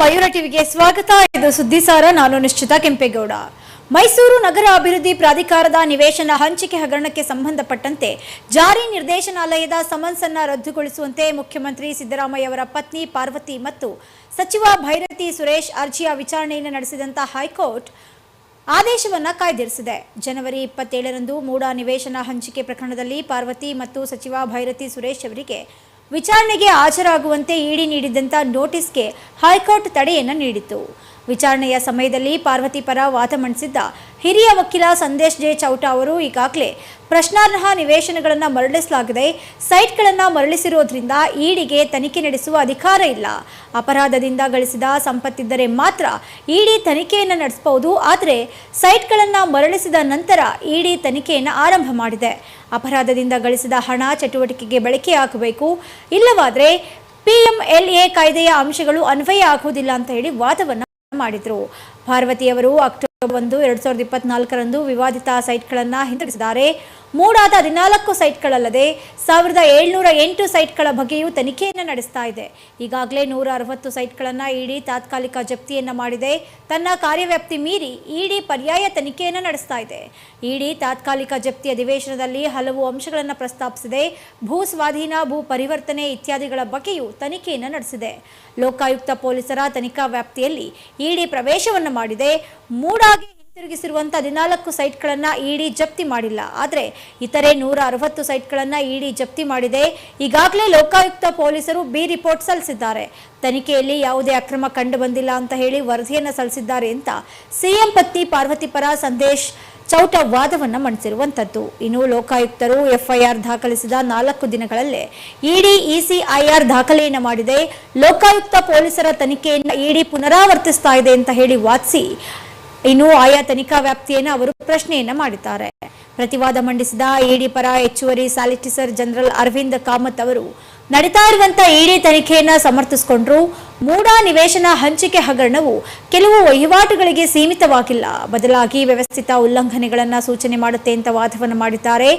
ಮಯೂರ ಟಿವಿಗೆ ಸ್ವಾಗತ. ಇದು ಸುದ್ದಿಸಾರ ನಾನು ನಿಶ್ಚಿತ ಕೆಂಪೇಗೌಡ. ಮೈಸೂರು ನಗರ ಅಭಿವೃದ್ಧಿ ಪ್ರಾಧಿಕಾರದ ನಿವೇಶನ ಹಂಚಿಕೆ ಹಗರಣಕ್ಕೆ ಸಂಬಂಧಪಟ್ಟಂತೆ ಜಾರಿ ನಿರ್ದೇಶನಾಲಯದ ಸಮನ್ಸ್ ಅನ್ನ ರದ್ದುಗೊಳಿಸುವಂತೆ ಮುಖ್ಯಮಂತ್ರಿ ಸಿದ್ದರಾಮಯ್ಯ ಅವರ ಪತ್ನಿ ಪಾರ್ವತಿ ಮತ್ತು ಸಚಿವ ಭೈರತಿ ಸುರೇಶ್ ಅರ್ಜಿಯ ವಿಚಾರಣೆಯನ್ನು ನಡೆಸಿದಂತ ಹೈಕೋರ್ಟ್ ಆದೇಶವನ್ನ ಕಾಯ್ದಿರಿಸಿದೆ. ಜನವರಿ ಇಪ್ಪತ್ತೇಳರಂದು ಮೂಡ ನಿವೇಶನ ಹಂಚಿಕೆ ಪ್ರಕರಣದಲ್ಲಿ ಪಾರ್ವತಿ ಮತ್ತು ಸಚಿವ ಭೈರತಿ ಸುರೇಶ್ ಅವರಿಗೆ ವಿಚಾರಣೆಗೆ ಹಾಜರಾಗುವಂತೆ ಇಡಿ ನೀಡಿದಂತ ನೋಟಿಸ್ಗೆ ಹೈಕೋರ್ಟ್ ತಡೆಯನ್ನು ನೀಡಿತು ವಿಚಾರಣೆಯ ಸಮಯದಲ್ಲಿ ಪಾರ್ವತಿ ಪರ ವಾದ ಮಂಡಿಸಿದ್ದ ಹಿರಿಯ ವಕೀಲ ಸಂದೇಶ್ ಜೆ ಚೌಟ ಅವರು ಈಗಾಗಲೇ ಪ್ರಶ್ನಾರ್ಹ ನಿವೇಶನಗಳನ್ನು ಮರಳಿಸಲಾಗಿದೆ. ಸೈಟ್ಗಳನ್ನು ಮರಳಿಸಿರೋದ್ರಿಂದ ಇಡಿಗೆ ತನಿಖೆ ನಡೆಸುವ ಅಧಿಕಾರ ಇಲ್ಲ. ಅಪರಾಧದಿಂದ ಗಳಿಸಿದ ಸಂಪತ್ತಿದ್ದರೆ ಮಾತ್ರ ಇಡಿ ತನಿಖೆಯನ್ನು ನಡೆಸಬಹುದು. ಆದರೆ ಸೈಟ್ಗಳನ್ನು ಮರಳಿಸಿದ ನಂತರ ಇಡಿ ತನಿಖೆಯನ್ನು ಆರಂಭ ಮಾಡಿದೆ. ಅಪರಾಧದಿಂದ ಗಳಿಸಿದ ಹಣ ಚಟುವಟಿಕೆಗೆ ಬಳಕೆಯಾಗಬೇಕು ಇಲ್ಲವಾದರೆ ಪಿಎಂಎಲ್ಎ ಕಾಯ್ದೆಯ ಅಂಶಗಳು ಅನ್ವಯ ಆಗುವುದಿಲ್ಲ ಅಂತ ಹೇಳಿ ವಾದವನ್ನು ಮಾಡಿದರು. ಪಾರ್ವತಿಯವರು ಅಕ್ಟೋಬರ್ ಒಂದು ಎರಡ್ ಸಾವಿರದ ಇಪ್ಪತ್ನಾಲ್ಕರಂದು ವಿವಾದಿತ ಸೈಟ್ಗಳನ್ನು ಹಿಂದಿರುಗಿಸಿದ್ದಾರೆ ಮೂಡಾದ ಹದಿನಾಲ್ಕು ಸೈಟ್ಗಳಲ್ಲದೆ ಸಾವಿರದ ಏಳ್ನೂರ ಎಂಟು ಸೈಟ್ಗಳ ಬಗ್ಗೆಯೂ ತನಿಖೆಯನ್ನು ನಡೆಸ್ತಾ ಇದೆ. ಈಗಾಗಲೇ ನೂರ ಅರವತ್ತು ಸೈಟ್ಗಳನ್ನು ಇಡಿ ತಾತ್ಕಾಲಿಕ ಜಪ್ತಿಯನ್ನು ಮಾಡಿದೆ. ತನ್ನ ಕಾರ್ಯವ್ಯಾಪ್ತಿ ಮೀರಿ ಇಡಿ ಪರ್ಯಾಯ ತನಿಖೆಯನ್ನು ನಡೆಸ್ತಾ ಇದೆ. ಇಡಿ ತಾತ್ಕಾಲಿಕ ಜಪ್ತಿ ಅಧಿವೇಶನದಲ್ಲಿ ಹಲವು ಅಂಶಗಳನ್ನು ಪ್ರಸ್ತಾಪಿಸಿದೆ. ಭೂ ಸ್ವಾಧೀನ, ಭೂ ಪರಿವರ್ತನೆ ಇತ್ಯಾದಿಗಳ ಬಗ್ಗೆಯೂ ತನಿಖೆಯನ್ನು ನಡೆಸಿದೆ. ಲೋಕಾಯುಕ್ತ ಪೊಲೀಸರ ತನಿಖಾ ವ್ಯಾಪ್ತಿಯಲ್ಲಿ ಇಡಿ ಪ್ರವೇಶವನ್ನು ಮಾಡಿದೆ. ಮೂಡಾಗಿ ಹಿಂತಿರುಗಿಸಿರುವಂಥ ಹದಿನಾಲ್ಕು ಸೈಟ್ಗಳನ್ನು ಇಡಿ ಜಪ್ತಿ ಮಾಡಿಲ್ಲ. ಆದರೆ ಇತರೆ ನೂರ ಅರವತ್ತು ಸೈಟ್ಗಳನ್ನು ಇಡಿ ಜಪ್ತಿ ಮಾಡಿದೆ. ಈಗಾಗಲೇ ಲೋಕಾಯುಕ್ತ ಪೊಲೀಸರು ಬಿ ರಿಪೋರ್ಟ್ ಸಲ್ಲಿಸಿದ್ದಾರೆ. ತನಿಖೆಯಲ್ಲಿ ಯಾವುದೇ ಅಕ್ರಮ ಕಂಡು ಬಂದಿಲ್ಲ ಅಂತ ಹೇಳಿ ವರದಿಯನ್ನು ಸಲ್ಲಿಸಿದ್ದಾರೆ ಅಂತ ಸಿಎಂ ಪತ್ನಿ ಪಾರ್ವತಿ ಪರ ಸಂದೇಶ್ ಚೌಟ ವಾದವನ್ನು ಮಂಡಿಸಿರುವಂಥದ್ದು ಇನ್ನು ಲೋಕಾಯುಕ್ತರು ಎಫ್ಐಆರ್ ದಾಖಲಿಸಿದ ನಾಲ್ಕು ದಿನಗಳಲ್ಲೇ ಇಡಿ, ಇಸಿಐಆರ್ ದಾಖಲೆಯನ್ನು ಮಾಡಿದೆ. ಲೋಕಾಯುಕ್ತ ಪೊಲೀಸರ ತನಿಖೆಯನ್ನು ಇಡಿ ಪುನರಾವರ್ತಿಸ್ತಾ ಇದೆ ಅಂತ ಹೇಳಿ ವಾದಿಸಿ ಇನ್ನು ಆಯಾ ತನಿಖಾ ವ್ಯಾಪ್ತಿಯನ್ನು ಅವರು ಪ್ರಶ್ನೆಯನ್ನ ಮಾಡಿದ್ದಾರೆ. ಪ್ರತಿವಾದ ಮಂಡಿಸಿದ ಇಡಿ ಪರ ಹೆಚ್ಚುವರಿ ಸಾಲಿಸಿಟರ್ ಜನರಲ್ ಅರವಿಂದ್ ಕಾಮತ್ ಅವರು, ನಡೀತಾ ಇರುವಂತ ಇಡಿ ತನಿಖೆಯನ್ನ ಸಮರ್ಥಿಸಿಕೊಂಡ್ರು. ಮೂಡಾ ನಿವೇಶನ ಹಂಚಿಕೆ ಹಗರಣವು ಕೆಲವು ವಹಿವಾಟುಗಳಿಗೆ ಸೀಮಿತವಾಗಿಲ್ಲ. ಬದಲಾಗಿ ವ್ಯವಸ್ಥಿತ ಉಲ್ಲಂಘನೆಗಳನ್ನ ಸೂಚನೆ ಮಾಡುತ್ತೆ ಅಂತ ವಾದವನ್ನು ಮಾಡಿದ್ದಾರೆ.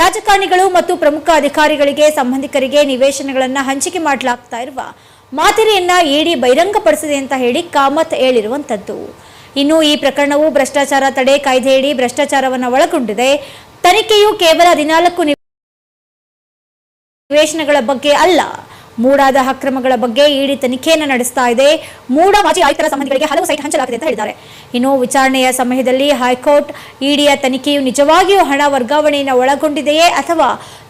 ರಾಜಕಾರಣಿಗಳು ಮತ್ತು ಪ್ರಮುಖ ಅಧಿಕಾರಿಗಳಿಗೆ, ಸಂಬಂಧಿಕರಿಗೆ ನಿವೇಶನಗಳನ್ನ ಹಂಚಿಕೆ ಮಾಡಲಾಗ್ತಾ ಇರುವ ಮಾದರಿಯನ್ನ ಇಡಿ ಬಹಿರಂಗಪಡಿಸಿದೆ ಅಂತ ಹೇಳಿ ಕಾಮತ್ ಹೇಳಿರುವಂತದ್ದು. ಇನ್ನು ಈ ಪ್ರಕರಣವು ಭ್ರಷ್ಟಾಚಾರ ತಡೆ ಕಾಯ್ದೆಯಡಿ ಭ್ರಷ್ಟಾಚಾರವನ್ನು ಒಳಗೊಂಡಿದೆ. ತನಿಖೆಯು ಕೇವಲ ಹದಿನಾಲ್ಕು ನಿವೇಶನಗಳ ಬಗ್ಗೆ ಅಲ್ಲ. ಮೂಡಾದ ಅಕ್ರಮಗಳ ಬಗ್ಗೆ ಇಡಿ ತನಿಖೆಯನ್ನು ನಡೆಸ್ತಾ ಇದೆ. ಮೂಡ ಮಾಜಿ ಆಯುಕ್ತರ ಸಂಬಂಧಿಗಳಿಗೆ ಹಲವು ಸೈಟ್ ಹಂಚಲಾಗಿದೆ ಅಂತ ಹೇಳಿದ್ದಾರೆ. ಇನ್ನು ವಿಚಾರಣೆಯ ಸಮಯದಲ್ಲಿ ಹೈಕೋರ್ಟ್ ಇಡಿಯ ತನಿಖೆಯು ನಿಜವಾಗಿಯೂ ಹಣ ವರ್ಗಾವಣೆಯನ್ನು ಒಳಗೊಂಡಿದೆಯೇ ಅಥವಾ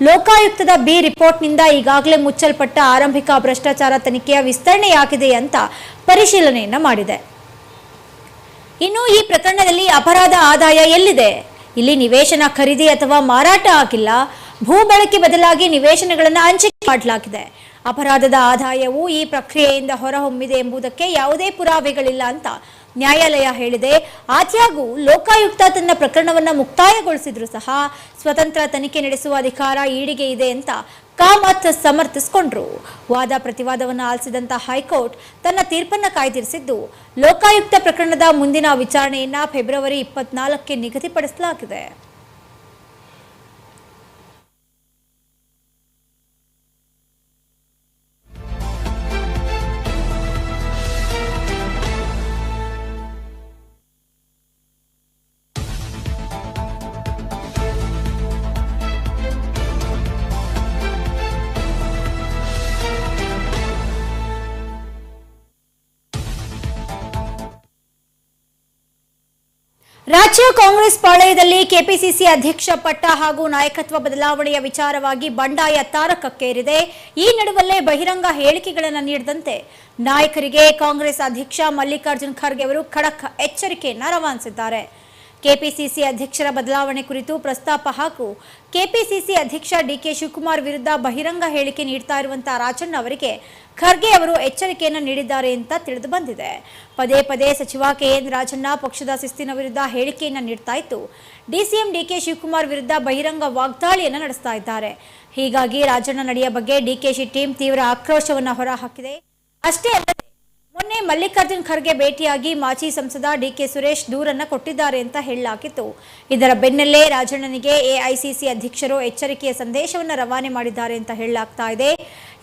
ಲೋಕಾಯುಕ್ತದ ಬಿ ರಿಪೋರ್ಟ್ನಿಂದ ಈಗಾಗಲೇ ಮುಚ್ಚಲ್ಪಟ್ಟ ಆರಂಭಿಕ ಭ್ರಷ್ಟಾಚಾರ ತನಿಖೆಯ ವಿಸ್ತರಣೆಯಾಗಿದೆ ಅಂತ ಪರಿಶೀಲನೆಯನ್ನು ಮಾಡಿದೆ. ಇನ್ನು ಈ ಪ್ರಕರಣದಲ್ಲಿ ಅಪರಾಧ ಆದಾಯ ಎಲ್ಲಿದೆ? ಇಲ್ಲಿ ನಿವೇಶನ ಖರೀದಿ ಅಥವಾ ಮಾರಾಟ ಆಗಿಲ್ಲ ಭೂ ಬಳಕೆ ಬದಲಾಗಿ ನಿವೇಶನಗಳನ್ನು ಹಂಚಿಕೆ ಮಾಡಲಾಗಿದೆ. ಅಪರಾಧದ ಆದಾಯವು ಈ ಪ್ರಕ್ರಿಯೆಯಿಂದ ಹೊರಹೊಮ್ಮಿದೆ ಎಂಬುದಕ್ಕೆ ಯಾವುದೇ ಪುರಾವೆಗಳಿಲ್ಲ ಅಂತ ನ್ಯಾಯಾಲಯ ಹೇಳಿದೆ. ಆದಾಗೂ ಲೋಕಾಯುಕ್ತ ತನ್ನ ಪ್ರಕರಣವನ್ನು ಮುಕ್ತಾಯಗೊಳಿಸಿದ್ರು ಸಹ ಸ್ವತಂತ್ರ ತನಿಖೆ ನಡೆಸುವ ಅಧಿಕಾರ ಈಡಿಗೆ ಇದೆ ಅಂತ ಕಾಮತ್ ಸಮರ್ಥಿಸಿಕೊಂಡ್ರು. ವಾದ ಪ್ರತಿವಾದವನ್ನು ಆಲಿಸಿದಂತ ಹೈಕೋರ್ಟ್ ತನ್ನ ತೀರ್ಪನ್ನು ಕಾಯ್ದಿರಿಸಿದ್ದು, ಲೋಕಾಯುಕ್ತ ಪ್ರಕರಣದ ಮುಂದಿನ ವಿಚಾರಣೆಯನ್ನ ಫೆಬ್ರವರಿ ಇಪ್ಪತ್ನಾಲ್ಕಕ್ಕೆ ನಿಗದಿಪಡಿಸಲಾಗಿದೆ. ರಾಜ್ಯ ಕಾಂಗ್ರೆಸ್ ಪಾಳಯದಲ್ಲಿ ಕೆಪಿಸಿಸಿ ಅಧ್ಯಕ್ಷ ಪಟ್ಟ ಹಾಗೂ ನಾಯಕತ್ವ ಬದಲಾವಣೆಯ ವಿಚಾರವಾಗಿ ಬಂಡಾಯ ತಾರಕಕ್ಕೇರಿದೆ. ಈ ನಡುವಲ್ಲೇ ಬಹಿರಂಗ ಹೇಳಿಕೆಗಳನ್ನು ನೀಡದಂತೆ ನಾಯಕರಿಗೆ ಕಾಂಗ್ರೆಸ್ ಅಧ್ಯಕ್ಷ ಮಲ್ಲಿಕಾರ್ಜುನ್ ಖರ್ಗೆ ಅವರು ಖಡಕ್ ಎಚ್ಚರಿಕೆಯನ್ನ ರವಾನಿಸಿದ್ದಾರೆ. ಕೆಪಿಸಿಸಿ ಅಧ್ಯಕ್ಷರ ಬದಲಾವಣೆ ಕುರಿತು ಪ್ರಸ್ತಾಪ ಹಾಗೂ ಕೆಪಿಸಿಸಿ ಅಧ್ಯಕ್ಷ ಡಿಕೆ ಶಿವಕುಮಾರ್ ವಿರುದ್ಧ ಬಹಿರಂಗ ಹೇಳಿಕೆ ನೀಡ್ತಾ ಇರುವಂತಹ ರಾಜಣ್ಣ ಅವರಿಗೆ ಖರ್ಗೆ ಅವರು ಎಚ್ಚರಿಕೆಯನ್ನು ನೀಡಿದ್ದಾರೆ ಅಂತ ತಿಳಿದು ಬಂದಿದೆ. ಪದೇ ಪದೇ ಸಚಿವ ಕೆ ಎನ್ ರಾಜಣ್ಣ ಪಕ್ಷದ ಶಿಸ್ತಿನ ವಿರುದ್ಧ ಹೇಳಿಕೆಯನ್ನು ನೀಡ್ತಾ ಇತ್ತು ಡಿಸಿಎಂ ಡಿಕೆ ಶಿವಕುಮಾರ್ ವಿರುದ್ಧ ಬಹಿರಂಗ ವಾಗ್ದಾಳಿಯನ್ನು ನಡೆಸ್ತಾ ಇದ್ದಾರೆ. ಹೀಗಾಗಿ ರಾಜಣ್ಣ ನಡೆಯ ಬಗ್ಗೆ ಡಿಕೆಶಿ ಟೀಮ್ ತೀವ್ರ ಆಕ್ರೋಶವನ್ನು ಹೊರಹಾಕಿದೆ. ಅಷ್ಟೇ ಅಲ್ಲದೆ ಮೊನ್ನೆ ಮಲ್ಲಿಕಾರ್ಜುನ್ ಖರ್ಗೆ ಭೇಟಿಯಾಗಿ ಮಾಜಿ ಸಂಸದ ಡಿಕೆ ಸುರೇಶ್ ದೂರನ್ನ ಕೊಟ್ಟಿದ್ದಾರೆ ಅಂತ ಹೇಳಲಾಗಿತ್ತು. ಇದರ ಬೆನ್ನಲ್ಲೇ ರಾಜಣ್ಣನಿಗೆ ಎಐಸಿಸಿ ಅಧ್ಯಕ್ಷರು ಎಚ್ಚರಿಕೆಯ ಸಂದೇಶವನ್ನು ರವಾನೆ ಮಾಡಿದ್ದಾರೆ ಅಂತ ಹೇಳಲಾಗ್ತಾ ಇದೆ.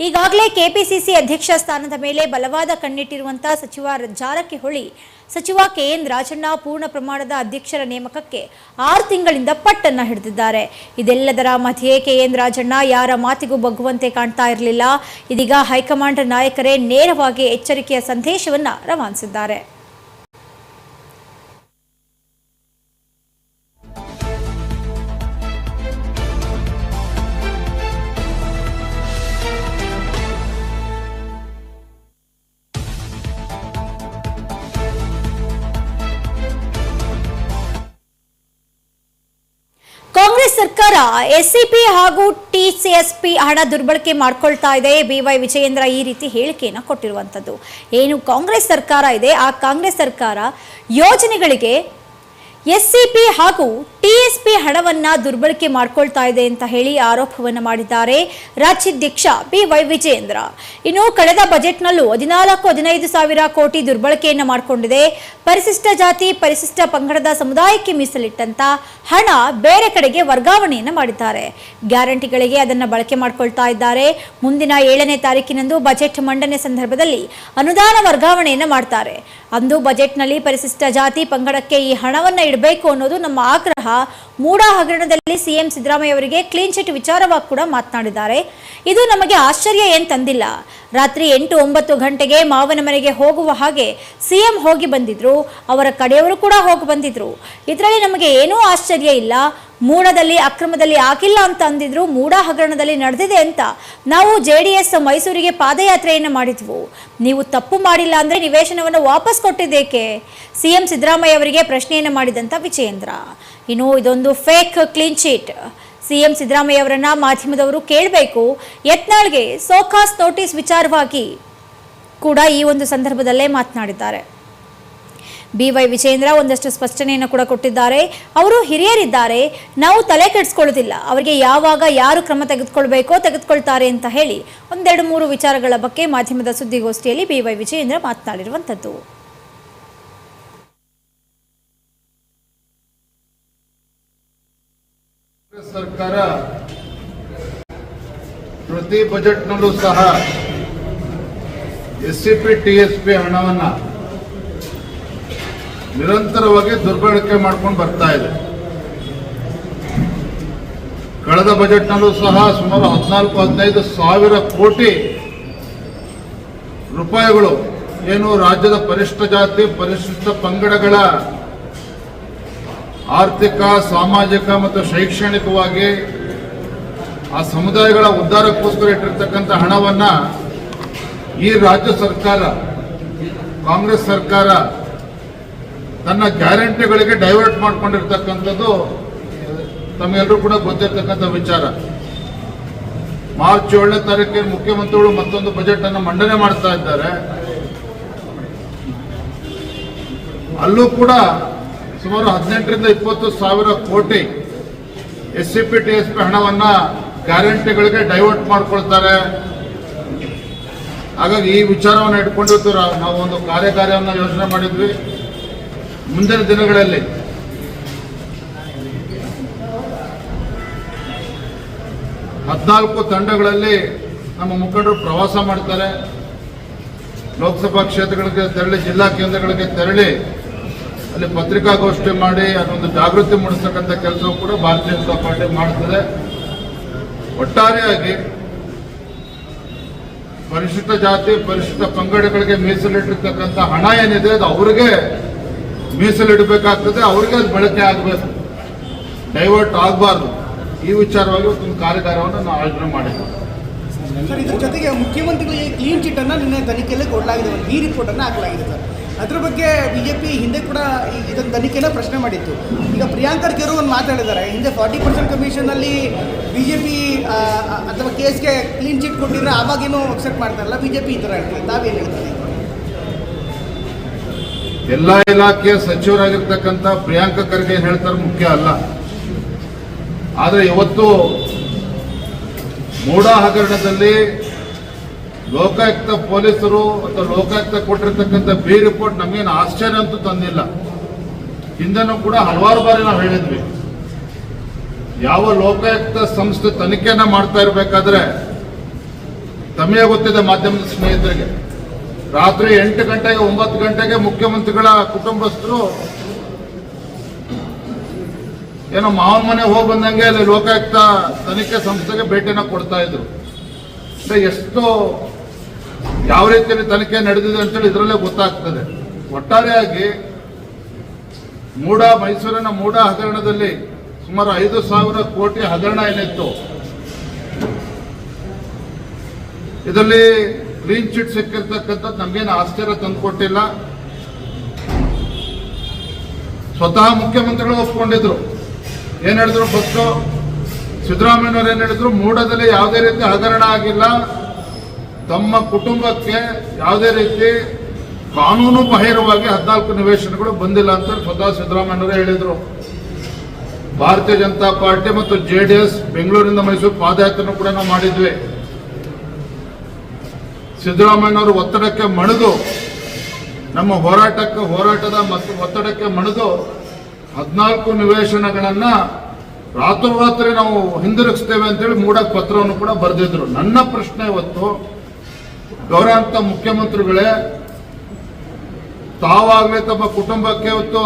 ಈಗಾಗಲೇ ಕೆಪಿಸಿಸಿ ಅಧ್ಯಕ್ಷ ಸ್ಥಾನದ ಮೇಲೆ ಬಲವಾದ ಕಣ್ಣಿಟ್ಟಿರುವಂತಹ ಸಚಿವ ಜಾರಕಿಹೊಳಿ, ಸಚಿವ ಕೆಎನ್ ರಾಜಣ್ಣ ಪೂರ್ಣ ಪ್ರಮಾಣದ ಅಧ್ಯಕ್ಷರ ನೇಮಕಕ್ಕೆ ಆರು ತಿಂಗಳಿಂದ ಪಟ್ಟನ್ನ ಹಿಡಿದಿದ್ದಾರೆ. ಇದೆಲ್ಲದರ ಮಧ್ಯೆ ಕೆ ಎನ್ ರಾಜಣ್ಣ ಯಾರ ಮಾತಿಗೂ ಬಗ್ಗುವಂತೆ ಕಾಣ್ತಾ ಇರಲಿಲ್ಲ. ಇದೀಗ ಹೈಕಮಾಂಡ್ ನಾಯಕರೇ ನೇರವಾಗಿ ಎಚ್ಚರಿಕೆಯ ಸಂದೇಶವನ್ನ ರವಾನಿಸಿದ್ದಾರೆ. ಸರ್ಕಾರ, ಎಸ್ಸಿಪಿ ಹಾಗೂ ಟಿಸಿಎಸ್ಪಿ ಹಣ ದುರ್ಬಳಕೆ ಮಾಡ್ಕೊಳ್ತಾ ಇದೆ. ಬಿವೈ ವಿಜಯೇಂದ್ರ ಈ ರೀತಿ ಹೇಳಿಕೆಯನ್ನು ಕೊಟ್ಟಿರುವಂಥದ್ದು. ಏನು ಕಾಂಗ್ರೆಸ್ ಸರ್ಕಾರ ಇದೆ. ಆ ಕಾಂಗ್ರೆಸ್ ಸರ್ಕಾರ ಯೋಜನೆಗಳಿಗೆ ಎಸ್ಸಿಪಿ ಹಾಗೂ ಟಿಎಸ್ಪಿ ಹಣವನ್ನ ದುರ್ಬಳಕೆ ಮಾಡಿಕೊಳ್ತಾ ಇದೆ ಅಂತ ಹೇಳಿ ಆರೋಪವನ್ನು ಮಾಡಿದ್ದಾರೆ ರಾಜ್ಯಾಧ್ಯಕ್ಷ ಬಿ ವೈ ವಿಜಯೇಂದ್ರ ಇನ್ನು ಕಳೆದ ಬಜೆಟ್ನಲ್ಲೂ ಹದಿನಾಲ್ಕು, ಹದಿನೈದು ಸಾವಿರ ಕೋಟಿ ದುರ್ಬಳಕೆಯನ್ನು ಮಾಡಿಕೊಂಡಿದೆ. ಪರಿಶಿಷ್ಟ ಜಾತಿ, ಪರಿಶಿಷ್ಟ ಪಂಗಡದ ಸಮುದಾಯಕ್ಕೆ ಮೀಸಲಿಟ್ಟಂತ ಹಣ ಬೇರೆ ಕಡೆಗೆ ವರ್ಗಾವಣೆಯನ್ನು ಮಾಡಿದ್ದಾರೆ. ಗ್ಯಾರಂಟಿಗಳಿಗೆ ಅದನ್ನು ಬಳಕೆ ಮಾಡಿಕೊಳ್ತಾ ಇದ್ದಾರೆ. ಮುಂದಿನ ಏಳನೇ ತಾರೀಕಿನಂದು ಬಜೆಟ್ ಮಂಡನೆ ಸಂದರ್ಭದಲ್ಲಿ ಅನುದಾನ ವರ್ಗಾವಣೆಯನ್ನು ಮಾಡ್ತಾರೆ. ಅಂದು ಬಜೆಟ್ನಲ್ಲಿ ಪರಿಶಿಷ್ಟ ಜಾತಿ ಪಂಗಡಕ್ಕೆ ಈ ಹಣವನ್ನು ಇಡಬೇಕು ಅನ್ನೋದು ನಮ್ಮ ಆಗ್ರಹ. ಮೂಡ ಹಗರಣದಲ್ಲಿ ಸಿಎಂ ಸಿದ್ದರಾಮಯ್ಯ ಅವರಿಗೆ ಕ್ಲೀನ್ ಚಿಟ್ ವಿಚಾರವಾಗಿ ಕೂಡ ಮಾತನಾಡಿದ್ದಾರೆ. ಇದು ನಮಗೆ ಆಶ್ಚರ್ಯ ಏನು ತಂದಿಲ್ಲ. ರಾತ್ರಿ ಎಂಟು ಒಂಬತ್ತು ಗಂಟೆಗೆ ಮಾವನ ಮನೆಗೆ ಹೋಗುವ ಹಾಗೆ ಸಿಎಂ ಹೋಗಿ ಬಂದಿದ್ರು, ಅವರ ಕಡೆಯವರು ಕೂಡ ಹೋಗಿ ಬಂದಿದ್ರು. ಇದರಲ್ಲಿ ನಮಗೆ ಏನೂ ಆಶ್ಚರ್ಯ ಇಲ್ಲ. ಮೂಡದಲ್ಲಿ, ಅಕ್ರಮದಲ್ಲಿ ಆಗಿಲ್ಲ ಅಂತ ಅಂದಿದ್ರು ಮೂಡ ಹಗರಣದಲ್ಲಿ ನಡೆದಿದೆ ಅಂತ ನಾವು ಜೆ ಡಿ ಎಸ್ ಮೈಸೂರಿಗೆ ಪಾದಯಾತ್ರೆಯನ್ನು ಮಾಡಿದ್ವು. ನೀವು ತಪ್ಪು ಮಾಡಿಲ್ಲ ಅಂದ್ರೆ ನಿವೇಶನವನ್ನು ವಾಪಸ್ ಕೊಟ್ಟಿದ್ದೇಕೆ? ಸಿಎಂ ಸಿದ್ದರಾಮಯ್ಯ ಅವರಿಗೆ ಪ್ರಶ್ನೆಯನ್ನು ಮಾಡಿದಂತ ವಿಜಯೇಂದ್ರ. ಇನ್ನು ಇದೊಂದು fake clean cheat CM Siddaramaiah ಅವರನ್ನ ಮಾಧ್ಯಮದವರು ಕೇಳಬೇಕು. ಯತ್ನಾಳ್ಗೆ ಸೋಕಾಸ್ ನೋಟಿಸ್ ವಿಚಾರವಾಗಿ ಕೂಡ ಈ ಒಂದು ಸಂದರ್ಭದಲ್ಲೇ ಮಾತನಾಡಿದ್ದಾರೆ. ಬಿ ವೈ ವಿಜಯೇಂದ್ರ ಒಂದಷ್ಟು ಸ್ಪಷ್ಟನೆಯನ್ನು ಕೂಡ ಕೊಟ್ಟಿದ್ದಾರೆ. ಅವರು ಹಿರಿಯರಿದ್ದಾರೆ. ನಾವು ತಲೆ ಕೆಡಿಸ್ಕೊಳ್ಳೋದಿಲ್ಲ. ಅವರಿಗೆ ಯಾವಾಗ ಯಾರು ಕ್ರಮ ತೆಗೆದುಕೊಳ್ಬೇಕೋ ತೆಗೆದುಕೊಳ್ತಾರೆ ಅಂತ ಹೇಳಿ ಒಂದೆರಡು ಮೂರು ವಿಚಾರಗಳ ಬಗ್ಗೆ ಮಾಧ್ಯಮದ ಸುದ್ದಿಗೋಷ್ಠಿಯಲ್ಲಿ ಬಿ ವೈ ವಿಜಯೇಂದ್ರ ಮಾತನಾಡಿರುವಂಥದ್ದು. ಸರ್ಕಾರ ಪ್ರತಿ ಬಜೆಟ್ನಲ್ಲೂ ಸಹ ಎಸ್ಸಿಪಿ, ಟಿಎಸ್ಪಿ ಹಣವನ್ನ ನಿರಂತರವಾಗಿ ದುರ್ಬಳಕೆ ಮಾಡ್ಕೊಂಡು ಬರ್ತಾ ಇದೆ. ಕಳೆದ ಬಜೆಟ್ನಲ್ಲೂ ಸಹ ಸುಮಾರು ಹದಿನಾಲ್ಕು, ಹದಿನೈದು ಸಾವಿರ ಕೋಟಿ ರೂಪಾಯಿಗಳು ಏನು ರಾಜ್ಯದ ಪರಿಷ್ಠ ಜಾತಿ ಪರಿಶಿಷ್ಟ ಪಂಗಡಗಳ ಆರ್ಥಿಕ, ಸಾಮಾಜಿಕ ಮತ್ತು ಶೈಕ್ಷಣಿಕವಾಗಿ ಆ ಸಮುದಾಯಗಳ ಉದ್ಧಾರಕ್ಕೋಸ್ಕರ ಇಟ್ಟಿರ್ತಕ್ಕಂಥ ಹಣವನ್ನ ಈ ರಾಜ್ಯ ಸರ್ಕಾರ, ಕಾಂಗ್ರೆಸ್ ಸರ್ಕಾರ ತನ್ನ ಗ್ಯಾರಂಟಿಗಳಿಗೆ ಡೈವರ್ಟ್ ಮಾಡಿಕೊಂಡಿರ್ತಕ್ಕಂಥದ್ದು ತಮಗೆಲ್ಲರೂ ಕೂಡ ಗೊತ್ತಿರ್ತಕ್ಕಂಥ ವಿಚಾರ. ಮಾರ್ಚ್ ಏಳನೇ ತಾರೀಕಿನ ಮುಖ್ಯಮಂತ್ರಿಗಳು ಮತ್ತೊಂದು ಬಜೆಟ್ ಅನ್ನು ಮಂಡನೆ ಮಾಡ್ತಾ ಇದ್ದಾರೆ. ಅಲ್ಲೂ ಕೂಡ ಸುಮಾರು ಹದಿನೆಂಟರಿಂದ ಇಪ್ಪತ್ತು ಸಾವಿರ ಕೋಟಿ S C P T S P ಹಣವನ್ನ ಗ್ಯಾರಂಟಿಗಳಿಗೆ ಡೈವರ್ಟ್ ಮಾಡ್ಕೊಳ್ತಾರೆ. ಹಾಗಾಗಿ ಈ ವಿಚಾರವನ್ನು ಇಟ್ಕೊಂಡಿದ್ದು ರಾ- ನಾವು ಒಂದು ಕಾರ್ಯಕಾರ್ಯವನ್ನು ಯೋಚನೆ ಮಾಡಿದ್ವಿ. ಮುಂದಿನ ದಿನಗಳಲ್ಲಿ ಹದಿನಾಲ್ಕು ತಂಡಗಳಲ್ಲಿ ನಮ್ಮ ಮುಖಂಡರು ಪ್ರವಾಸ ಮಾಡ್ತಾರೆ. ಲೋಕಸಭಾ ಕ್ಷೇತ್ರಗಳಿಗೆ ತೆರಳಿ, ಜಿಲ್ಲಾ ಕೇಂದ್ರಗಳಿಗೆ ತೆರಳಿ ಅಲ್ಲಿ ಪತ್ರಿಕಾಗೋಷ್ಠಿ ಮಾಡಿ ಅದೊಂದು ಜಾಗೃತಿ ಮೂಡಿಸ್ತಕ್ಕಂಥ ಕೆಲಸವೂ ಕೂಡ ಭಾರತೀಯ ಜನತಾ ಪಾರ್ಟಿ ಮಾಡ್ತದೆ. ಒಟ್ಟಾರೆಯಾಗಿ ಪರಿಶಿಷ್ಟ ಜಾತಿ, ಪರಿಶಿಷ್ಟ ಪಂಗಡಗಳಿಗೆ ಮೀಸಲಿಟ್ಟಿರ್ತಕ್ಕಂಥ ಹಣ ಏನಿದೆ ಅದು ಅವ್ರಿಗೆ ಮೀಸಲಿಡಬೇಕಾಗ್ತದೆ, ಅವ್ರಿಗೆ ಅದು ಬಳಕೆ ಆಗಬೇಕು. ಡೈವರ್ಟ್ ಆಗಬಾರ್ದು. ಈ ವಿಚಾರವಾಗಿ ಒಂದು ಕಾರ್ಯಕಾರವನ್ನು ನಾವು ಆಯೋಜನೆ ಮಾಡಿದ್ವಿ. ಸರ್, ಇದ್ರ ಜೊತೆಗೆ ಮುಖ್ಯಮಂತ್ರಿಗಳಿಗೆ ಕ್ಲೀನ್ ಚಿಟ್ ಅನ್ನ ನಿನ್ನೆ ತನಿಖೆಯಲ್ಲಿ ಕೊಡಲಾಗಿದೆ. ಈ ರಿಪೋರ್ಟ್ ಅನ್ನ ಹಾಕಲಾಗಿದೆ ಸರ್. ಅದ್ರ ಬಗ್ಗೆ ಬಿ ಜೆ ಪಿ ಹಿಂದೆ ಕೂಡ ಇದನ್ನ ತನಿಖೆನ ಪ್ರಶ್ನೆ ಮಾಡಿತ್ತು. ಈಗ ಪ್ರಿಯಾಂಕಾ ಖರ್ಗೆ ಒಂದು ಮಾತಾಡಿದ್ದಾರೆ. ಹಿಂದೆ ಫಾರ್ಟಿ ಪರ್ಸೆಂಟ್ ಕಮಿಷನಲ್ಲಿ ಬಿ ಜೆ ಪಿ ಅಥವಾ ಕೇಸ್ಗೆ ಕ್ಲೀನ್ ಚಿಟ್ ಕೊಟ್ಟಿದ್ರೆ ಆವಾಗೇನು ಅಕ್ಸೆಪ್ಟ್ ಮಾಡ್ತಾರಲ್ಲ ಬಿ ಜೆ ಪಿ ಈ ಥರ ಹೇಳ್ತಾರೆ ತಾವೇನು ಹೇಳ್ತಾರೆ? ಎಲ್ಲ ಇಲಾಖೆಯ ಸಚಿವರಾಗಿರ್ತಕ್ಕಂಥ ಪ್ರಿಯಾಂಕ ಖರ್ಗೆ ಹೇಳ್ತಾರೆ ಮುಖ್ಯ ಅಲ್ಲ. ಆದರೆ ಇವತ್ತು ಮೂಡಾ ಹಗರಣದಲ್ಲಿ ಲೋಕಾಯುಕ್ತ ಪೊಲೀಸರು ಅಥವಾ ಲೋಕಾಯುಕ್ತ ಕೊಟ್ಟಿರ್ತಕ್ಕಂಥ ಬಿ ರಿಪೋರ್ಟ್ ನಮಗೇನು ಆಶ್ಚರ್ಯ ಅಂತೂ ತಂದಿಲ್ಲ. ಹಿಂದೆನೂ ಕೂಡ ಹಲವಾರು ಬಾರಿ ನಾವು ಹೇಳಿದ್ವಿ. ಯಾವ ಲೋಕಾಯುಕ್ತ ಸಂಸ್ಥೆ ತನಿಖೆನ ಮಾಡ್ತಾ ಇರಬೇಕಾದ್ರೆ ತಮಗೆ ಗೊತ್ತಿದೆ ಮಾಧ್ಯಮದ ಸ್ನೇಹಿತರಿಗೆ. ರಾತ್ರಿ ಎಂಟು ಗಂಟೆಗೆ ಒಂಬತ್ತು ಗಂಟೆಗೆ ಮುಖ್ಯಮಂತ್ರಿಗಳ ಕುಟುಂಬಸ್ಥರು ಏನೋ ಮಾವನ ಮನೆ ಹೋಗಿ ಬಂದಂಗೆ ಅಲ್ಲಿ ಲೋಕಾಯುಕ್ತ ತನಿಖೆ ಸಂಸ್ಥೆಗೆ ಭೇಟಿನ ಕೊಡ್ತಾ ಇದ್ರು. ಎಷ್ಟು ಯಾವ ರೀತಿಯಲ್ಲಿ ತನಿಖೆ ನಡೆದಿದೆ ಅಂತೇಳಿ ಇದರಲ್ಲೇ ಗೊತ್ತಾಗ್ತದೆ. ಒಟ್ಟಾರೆಯಾಗಿ ಮೂಡ ಮೈಸೂರಿನ ಮೂಡ ಹಗರಣದಲ್ಲಿ ಸುಮಾರು ಐದು ಸಾವಿರ ಕೋಟಿ ಹಗರಣ ಏನಿತ್ತು, ಇದರಲ್ಲಿ ಕ್ಲೀನ್ ಚಿಟ್ ಸಿಕ್ಕಿರ್ತಕ್ಕಂಥದ್ದು ನಮಗೇನು ಆಶ್ಚರ್ಯ ತಂದುಕೊಟ್ಟಿಲ್ಲ. ಸ್ವತಃ ಮುಖ್ಯಮಂತ್ರಿಗಳು ಒಪ್ಕೊಂಡಿದ್ರು. ಏನ್ ಹೇಳಿದ್ರು ಫಸ್ಟು ಸಿದ್ದರಾಮಯ್ಯವರು ಏನ್ ಹೇಳಿದ್ರು? ಮೂಡದಲ್ಲಿ ಯಾವುದೇ ರೀತಿ ಹಗರಣ ಆಗಿಲ್ಲ. ತಮ್ಮ ಕುಟುಂಬಕ್ಕೆ ಯಾವುದೇ ರೀತಿ ಕಾನೂನು ಬಾಹಿರವಾಗಿ ಹದಿನಾಲ್ಕು ನಿವೇಶನಗಳು ಬಂದಿಲ್ಲ ಅಂತ ಸ್ವತಃ ಸಿದ್ದರಾಮಯ್ಯನವರೇ ಹೇಳಿದ್ರು. ಭಾರತೀಯ ಜನತಾ ಪಾರ್ಟಿ ಮತ್ತು ಜೆ ಡಿ ಎಸ್ ಬೆಂಗಳೂರಿಂದ ಮೈಸೂರು ಪಾದಯಾತ್ರೆನೂ ಕೂಡ ನಾವು ಮಾಡಿದ್ವಿ. ಸಿದ್ದರಾಮಯ್ಯನವರು ಒತ್ತಡಕ್ಕೆ ಮಣಿದು, ನಮ್ಮ ಹೋರಾಟಕ್ಕೆ ಹೋರಾಟದ ಮತ್ತು ಒತ್ತಡಕ್ಕೆ ಮಣಿದು ಹದಿನಾಲ್ಕು ನಿವೇಶನಗಳನ್ನ ರಾತ್ರೋರಾತ್ರಿ ನಾವು ಹಿಂದಿರುಗಿಸ್ತೇವೆ ಅಂತೇಳಿ ಮೂಡಕ್ಕೆ ಪತ್ರವನ್ನು ಕೂಡ ಬರೆದಿದ್ರು. ನನ್ನ ಪ್ರಶ್ನೆ ಇವತ್ತು ಗೌರವಾಂತ ಮುಖ್ಯಮಂತ್ರಿಗಳೇ, ತಾವಾಗಲೇ ತಮ್ಮ ಕುಟುಂಬಕ್ಕೆ ಇವತ್ತು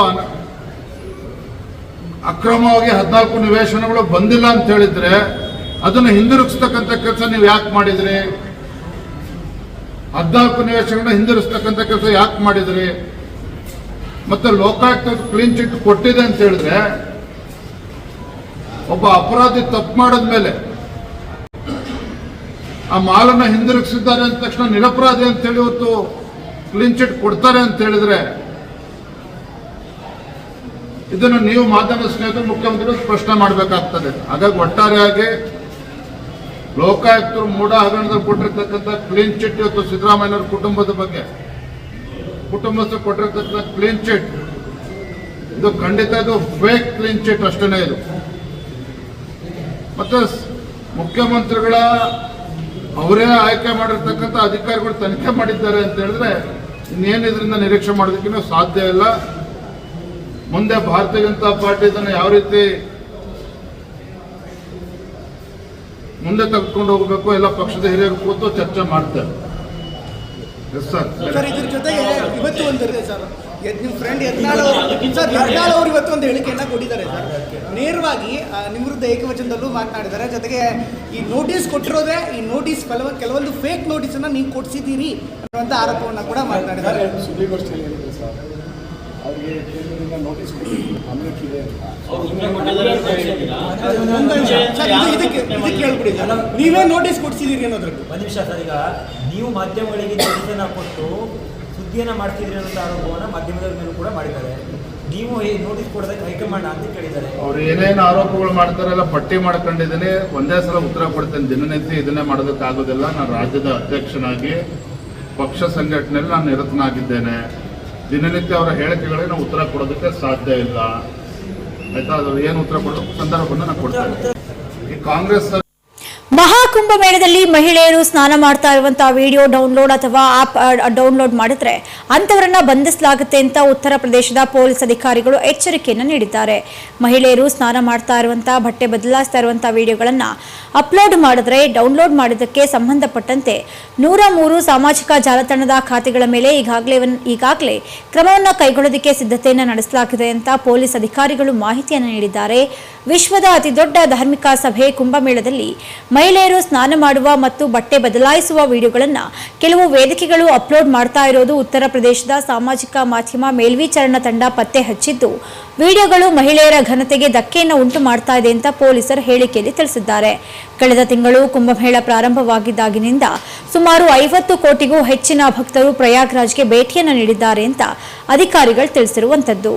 ಅಕ್ರಮವಾಗಿ ಹದಿನಾಲ್ಕು ನಿವೇಶನಗಳು ಬಂದಿಲ್ಲ ಅಂತ ಹೇಳಿದ್ರೆ, ಅದನ್ನು ಹಿಂದಿರುಗಿಸ್ತಕ್ಕಂಥ ಕೆಲಸ ನೀವು ಯಾಕೆ ಮಾಡಿದ್ರಿ? ಹದಿನಾಲ್ಕು ನಿವೇಶನಗಳನ್ನ ಹಿಂದಿರುಗಿಸ್ತಕ್ಕಂಥ ಕೆಲಸ ಯಾಕೆ ಮಾಡಿದ್ರಿ? ಮತ್ತೆ ಲೋಕಾಯುಕ್ತ ಕ್ಲೀನ್ ಚಿಟ್ ಕೊಟ್ಟಿದೆ ಅಂತ ಹೇಳಿದ್ರೆ, ಒಬ್ಬ ಅಪರಾಧಿ ತಪ್ಪು ಮಾಡಿದ್ಮೇಲೆ ಆ ಮಾಲನ್ನ ಹಿಂದಿರುಗಿಸಿದ್ದಾರೆ ಅಂದ ತಕ್ಷಣ ನಿರಪರಾಧಿ ಅಂತ ಹೇಳಿ ಇವತ್ತು ಕ್ಲೀನ್ ಚಿಟ್ ಕೊಡ್ತಾರೆ ಅಂತ ಹೇಳಿದ್ರೆ ಇದನ್ನು ನೀವು ಮಾಧ್ಯಮ ಸ್ನೇಹಿತರು ಮುಖ್ಯಮಂತ್ರಿ ಪ್ರಶ್ನೆ ಮಾಡಬೇಕಾಗ್ತದೆ. ಹಾಗಾಗಿ ಒಟ್ಟಾರೆಯಾಗಿ ಲೋಕಾಯುಕ್ತರು ಮೂಡ ಹಗರಣದಲ್ಲಿ ಕೊಟ್ಟಿರ್ತಕ್ಕಂಥ ಕ್ಲೀನ್ ಚಿಟ್ ಇವತ್ತು ಸಿದ್ದರಾಮಯ್ಯನವರ ಕುಟುಂಬದ ಬಗ್ಗೆ. ಕುಟುಂಬಸ್ಥರು ಕೊಟ್ಟಿರ್ತಕ್ಕಂಥ ಕ್ಲೀನ್ ಚಿಟ್ ಇದು ಖಂಡಿತ ಇದು ಫೇಕ್ ಕ್ಲೀನ್ ಚಿಟ್ ಅಷ್ಟೇ ಇದು. ಮತ್ತೆ ಮುಖ್ಯಮಂತ್ರಿಗಳ ಅವರೇ ಆಯ್ಕೆ ಮಾಡಿರ್ತಕ್ಕಂಥ ಅಧಿಕಾರಿಗಳು ತನಿಖೆ ಮಾಡಿದ್ದಾರೆ ಅಂತ ಹೇಳಿದ್ರೆ ಇನ್ನೇನು ಇದರಿಂದ ನಿರೀಕ್ಷೆ ಮಾಡೋದಕ್ಕಿನ್ನೂ ಸಾಧ್ಯ ಇಲ್ಲ. ಮುಂದೆ ಭಾರತೀಯ ಜನತಾ ಪಾರ್ಟಿ ಇದನ್ನು ಯಾವ ರೀತಿ ಮುಂದೆ ತೆಗೆದುಕೊಂಡು ಹೋಗಬೇಕು ಎಲ್ಲ ಪಕ್ಷದ ಹಿರಿಯರು ಕೂತು ಚರ್ಚೆ ಜೊತೆಗೆ ಇವತ್ತು ನಿಮ್ಮ ಫ್ರೆಂಡ್ ಯತ್ನಾಳ್ ಅವರು ಸರ್ ಯತ್ನಾಳ್ ಅವರು ಇವತ್ತು ಒಂದು ಹೇಳಿಕೆಯನ್ನ ಕೊಟ್ಟಿದ್ದಾರೆ ಸರ್. ನೇರವಾಗಿ ನಿವೃತ್ತ ನಿಮ್ಮ ವಿರುದ್ಧ ಏಕವಚನದಲ್ಲೂ ಮಾತನಾಡಿದ್ದಾರೆ. ಜೊತೆಗೆ ಈ ನೋಟಿಸ್ ಕೊಟ್ಟಿರೋದೇ ಈ ನೋಟಿಸ್ ಕೆಲವ ಕೆಲವೊಂದು ಫೇಕ್ ನೋಟಿಸನ್ನ ನೀವು ಕೊಡಿಸಿದ್ದೀರಿ ಅನ್ನುವಂಥ ಆರೋಪವನ್ನು ಕೂಡ ಮಾತನಾಡಿದ್ದಾರೆ. ಸುದ್ದಿಗೋಷ್ಠಿಯಲ್ಲಿ ಹೇಳಿದ್ರು ಸರ್. ಅವ್ರಿಗೆ ಕೇಂದ್ರದಿಂದ ನೋಟಿಸ್ ಅಮ್ಲಕ್ಕಿದೆ ಇದಕ್ಕೆ ಇದಕ್ಕೆ ಹೇಳ್ಬಿಡಿ ನೀವೇ ನೋಟಿಸ್ ಕೊಡ್ಸಿದೀರಿ ಅನ್ನೋದ್ರ ಒಂದು ನಿಮಿಷ ಸರ್ ಈಗ ನೀವು ಮಾಧ್ಯಮಗಳಿಗೆ ನೋಟಿಸನ್ನು ಕೊಟ್ಟು ಸುದ್ದಿಯನ್ನು ಮಾಡ್ತಿದ್ರಿ ಅನ್ನೋ ಆರೋಪವನ್ನು ಮಾಧ್ಯಮದ ಮೇಲೂ ಕೂಡ ಮಾಡಿದ್ದಾರೆ. ನೀವು ನೋಟಿಸ್ ಕೊಡೋದಕ್ಕೆ ಹೈಕಮಾಂಡ್ ಅಂತ ಕೇಳಿದ್ದಾರೆ. ಅವ್ರು ಏನೇನು ಆರೋಪಗಳು ಮಾಡ್ತಾರಲ್ಲ ಪಟ್ಟಿ ಮಾಡ್ಕೊಂಡಿದ್ದೀನಿ. ಒಂದೇ ಸಲ ಉತ್ತರ ಕೊಡ್ತೇನೆ. ದಿನನಿತ್ಯ ಇದನ್ನೇ ಮಾಡೋದಕ್ಕಾಗೋದಿಲ್ಲ. ನಾನು ರಾಜ್ಯದ ಅಧ್ಯಕ್ಷನಾಗಿ, ಪಕ್ಷ ಸಂಘಟನೆಯಲ್ಲಿ ನಾನು ನಿರತನಾಗಿದ್ದೇನೆ. ದಿನನಿತ್ಯ ಅವರ ಹೇಳಿಕೆಗಳಿಗೆ ನಾವು ಉತ್ತರ ಕೊಡೋದಕ್ಕೆ ಸಾಧ್ಯ ಇಲ್ಲ. ಆಯ್ತಾ? ಅದ್ರ ಏನು ಉತ್ತರ ಕೊಡೋ ಸಂದರ್ಭವನ್ನು ನಾನು ಕೊಡ್ತೇನೆ. ಈ ಕಾಂಗ್ರೆಸ್ ಮಹಾಕುಂಭ ಮೇಳದಲ್ಲಿ ಮಹಿಳೆಯರು ಸ್ನಾನ ಮಾಡ್ತಾ ಇರುವಂತಹ ವಿಡಿಯೋ ಡೌನ್ಲೋಡ್ ಅಥವಾ ಆಪ್ ಡೌನ್ಲೋಡ್ ಮಾಡಿದ್ರೆ ಅಂತವರನ್ನ ಬಂಧಿಸಲಾಗುತ್ತೆ ಅಂತ ಉತ್ತರ ಪ್ರದೇಶದ ಪೊಲೀಸ್ ಅಧಿಕಾರಿಗಳು ಎಚ್ಚರಿಕೆಯನ್ನು ನೀಡಿದ್ದಾರೆ. ಮಹಿಳೆಯರು ಸ್ನಾನ ಮಾಡ್ತಾ ಇರುವಂತಹ ಬಟ್ಟೆ ಬದಲಾಯಿಸ್ತಾ ಇರುವಂತಹ ವಿಡಿಯೋಗಳನ್ನ ಅಪ್ಲೋಡ್ ಮಾಡಿದ್ರೆ, ಡೌನ್ಲೋಡ್ ಮಾಡಿದ್ದಕ್ಕೆ ಸಂಬಂಧಪಟ್ಟಂತೆ ನೂರ ಮೂರು ಸಾಮಾಜಿಕ ಜಾಲತಾಣದ ಖಾತೆಗಳ ಮೇಲೆ ಈಗಾಗಲೇ ಈಗಾಗಲೇ ಕ್ರಮವನ್ನು ಕೈಗೊಳ್ಳೋದಕ್ಕೆ ಸಿದ್ಧತೆಯನ್ನು ನಡೆಸಲಾಗಿದೆ ಅಂತ ಪೊಲೀಸ್ ಅಧಿಕಾರಿಗಳು ಮಾಹಿತಿಯನ್ನು ನೀಡಿದ್ದಾರೆ. ವಿಶ್ವದ ಅತಿದೊಡ್ಡ ಧಾರ್ಮಿಕ ಸಭೆ ಕುಂಭಮೇಳದಲ್ಲಿ ಮಹಿಳೆಯರು ಸ್ನಾನ ಮಾಡುವ ಮತ್ತು ಬಟ್ಟೆ ಬದಲಾಯಿಸುವ ವಿಡಿಯೋಗಳನ್ನು ಕೆಲವು ವೇದಿಕೆಗಳು ಅಪ್ಲೋಡ್ ಮಾಡ್ತಾ ಇರೋದು ಉತ್ತರ ಪ್ರದೇಶದ ಸಾಮಾಜಿಕ ಮಾಧ್ಯಮ ಮೇಲ್ವಿಚಾರಣಾ ತಂಡ ಪತ್ತೆ ಹಚ್ಚಿದ್ದು, ವಿಡಿಯೋಗಳು ಮಹಿಳೆಯರ ಘನತೆಗೆ ಧಕ್ಕೆಯನ್ನು ಉಂಟು ಮಾಡ್ತಾ ಇದೆ ಅಂತ ಪೊಲೀಸರು ಹೇಳಿಕೆಯಲ್ಲಿ ತಿಳಿಸಿದ್ದಾರೆ. ಕಳೆದ ತಿಂಗಳು ಕುಂಭಮೇಳ ಪ್ರಾರಂಭವಾಗಿದ್ದಾಗಿನಿಂದ ಸುಮಾರು ಐವತ್ತು ಕೋಟಿಗೂ ಹೆಚ್ಚಿನ ಭಕ್ತರು ಪ್ರಯಾಗ್ರಾಜ್ಗೆ ಭೇಟಿಯನ್ನು ನೀಡಿದ್ದಾರೆ ಅಂತ ಅಧಿಕಾರಿಗಳು ತಿಳಿಸಿರುವಂಥದ್ದು.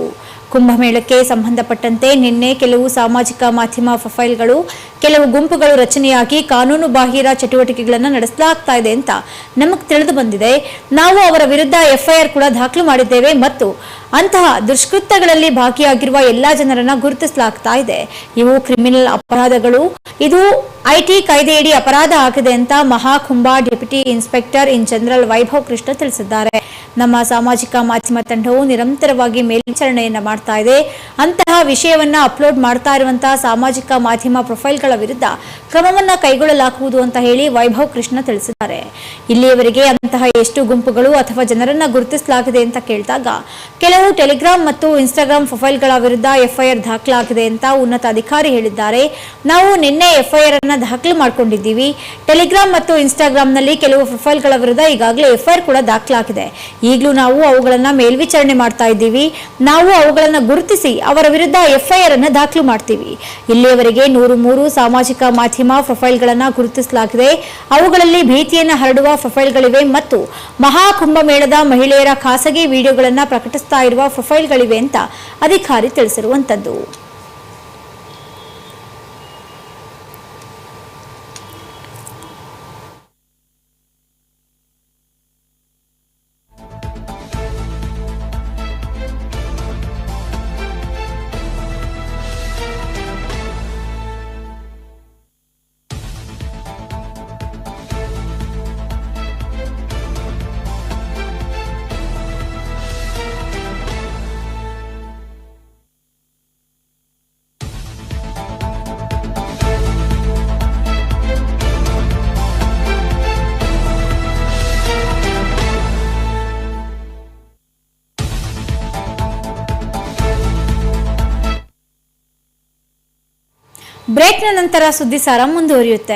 ಕುಂಭಮೇಳಕ್ಕೆ ಸಂಬಂಧಪಟ್ಟಂತೆ ನಿನ್ನೆ ಕೆಲವು ಸಾಮಾಜಿಕ ಮಾಧ್ಯಮ ಪ್ರೊಫೈಲ್ಗಳು ಕೆಲವು ಗುಂಪುಗಳು ರಚನೆಯಾಗಿ ಕಾನೂನು ಬಾಹಿರ ಚಟುವಟಿಕೆಗಳನ್ನು ನಡೆಸಲಾಗ್ತಾ ಇದೆ ಅಂತ ನಮಗೆ ತಿಳಿದು ಬಂದಿದೆ. ನಾವು ಅವರ ವಿರುದ್ಧ ಎಫ್ಐಆರ್ ಕೂಡ ದಾಖಲು ಮಾಡಿದ್ದೇವೆ ಮತ್ತು ಅಂತಹ ದುಷ್ಕೃತ್ಯಗಳಲ್ಲಿ ಭಾಗಿಯಾಗಿರುವ ಎಲ್ಲಾ ಜನರನ್ನ ಗುರುತಿಸಲಾಗ್ತಾ ಇದೆ. ಇವು ಕ್ರಿಮಿನಲ್ ಅಪರಾಧಗಳು. ಇದು ಐಟಿ ಕಾಯ್ದೆಯಡಿ ಅಪರಾಧ ಆಗಿದೆ ಅಂತ Mahakumbh deputy inspector in general Vaibhav Krishna ತಿಳಿಸಿದ್ದಾರೆ. ನಮ್ಮ ಸಾಮಾಜಿಕ ಮಾಧ್ಯಮ ತಂಡವು ನಿರಂತರವಾಗಿ ಮೇಲ್ವಿಚಾರಣೆಯನ್ನ ಮಾಡ್ತಾ ಇದೆ. ಅಂತಹ ವಿಷಯವನ್ನ ಅಪ್ಲೋಡ್ ಮಾಡ್ತಾ ಇರುವಂತಹ ಸಾಮಾಜಿಕ ಮಾಧ್ಯಮ ಪ್ರೊಫೈಲ್ಗಳ ವಿರುದ್ಧ ಕ್ರಮವನ್ನ ಕೈಗೊಳ್ಳಲಾಗುವುದು ಅಂತ ಹೇಳಿ ವೈಭವ್ ಕೃಷ್ಣ ತಿಳಿಸಿದ್ದಾರೆ. ಇಲ್ಲಿಯವರೆಗೆ ಅಂತಹ ಎಷ್ಟು ಗುಂಪುಗಳು ಅಥವಾ ಜನರನ್ನ ಗುರುತಿಸಲಾಗಿದೆ ಅಂತ ಕೇಳಿದಾಗ ಕೆಲವು ಟೆಲಿಗ್ರಾಮ್ ಮತ್ತು ಇನ್ಸ್ಟಾಗ್ರಾಮ್ ಪ್ರೊಫೈಲ್ಗಳ ವಿರುದ್ಧ ಎಫ್ಐಆರ್ ದಾಖಲಾಗಿದೆ ಅಂತ ಉನ್ನತ ಅಧಿಕಾರಿ ಹೇಳಿದ್ದಾರೆ. ನಾವು ನಿನ್ನೆ ಎಫ್ಐಆರ್ ಅನ್ನ ದಾಖಲು ಮಾಡಿಕೊಂಡಿದ್ದೀವಿ. ಟೆಲಿಗ್ರಾಮ್ ಮತ್ತು ಇನ್ಸ್ಟಾಗ್ರಾಂನಲ್ಲಿ ಕೆಲವು ಪ್ರೊಫೈಲ್ಗಳ ವಿರುದ್ಧ ಈಗಾಗಲೇ ಎಫ್ಐಆರ್ ಕೂಡ ದಾಖಲಾಗಿದೆ. ಈಗಲೂ ನಾವು ಅವುಗಳನ್ನ ಮೇಲ್ವಿಚಾರಣೆ ಮಾಡ್ತಾ ಇದ್ದೀವಿ. ನಾವು ಅವುಗಳನ್ನ ಗುರುತಿಸಿ ಅವರ ವಿರುದ್ಧ ಎಫ್ಐಆರ್ ಅನ್ನ ದಾಖಲು ಮಾಡ್ತೀವಿ. ಇಲ್ಲಿಯವರೆಗೆ ನೂರು ಮೂರು ಸಾಮಾಜಿಕ ಮಾಧ್ಯಮ ಪ್ರೊಫೈಲ್ಗಳನ್ನು ಗುರುತಿಸಲಾಗಿದೆ. ಅವುಗಳಲ್ಲಿ ಭೀತಿಯನ್ನು ಹರಡುವ ಪ್ರೊಫೈಲ್ಗಳಿವೆ ಮತ್ತು ಮಹಾಕುಂಭಮೇಳದ ಮಹಿಳೆಯರ ಖಾಸಗಿ ವಿಡಿಯೋಗಳನ್ನು ಪ್ರಕಟಿಸ್ತಾ ಇರುವ ಪ್ರೊಫೈಲ್ಗಳಿವೆ ಅಂತ ಅಧಿಕಾರಿ ತಿಳಿಸಿರುವಂತದ್ದು. ಬ್ರೇಕ್ನ ನಂತರ ಸುದ್ದಿಸಾರ ಮುಂದುವರಿಯುತ್ತೆ.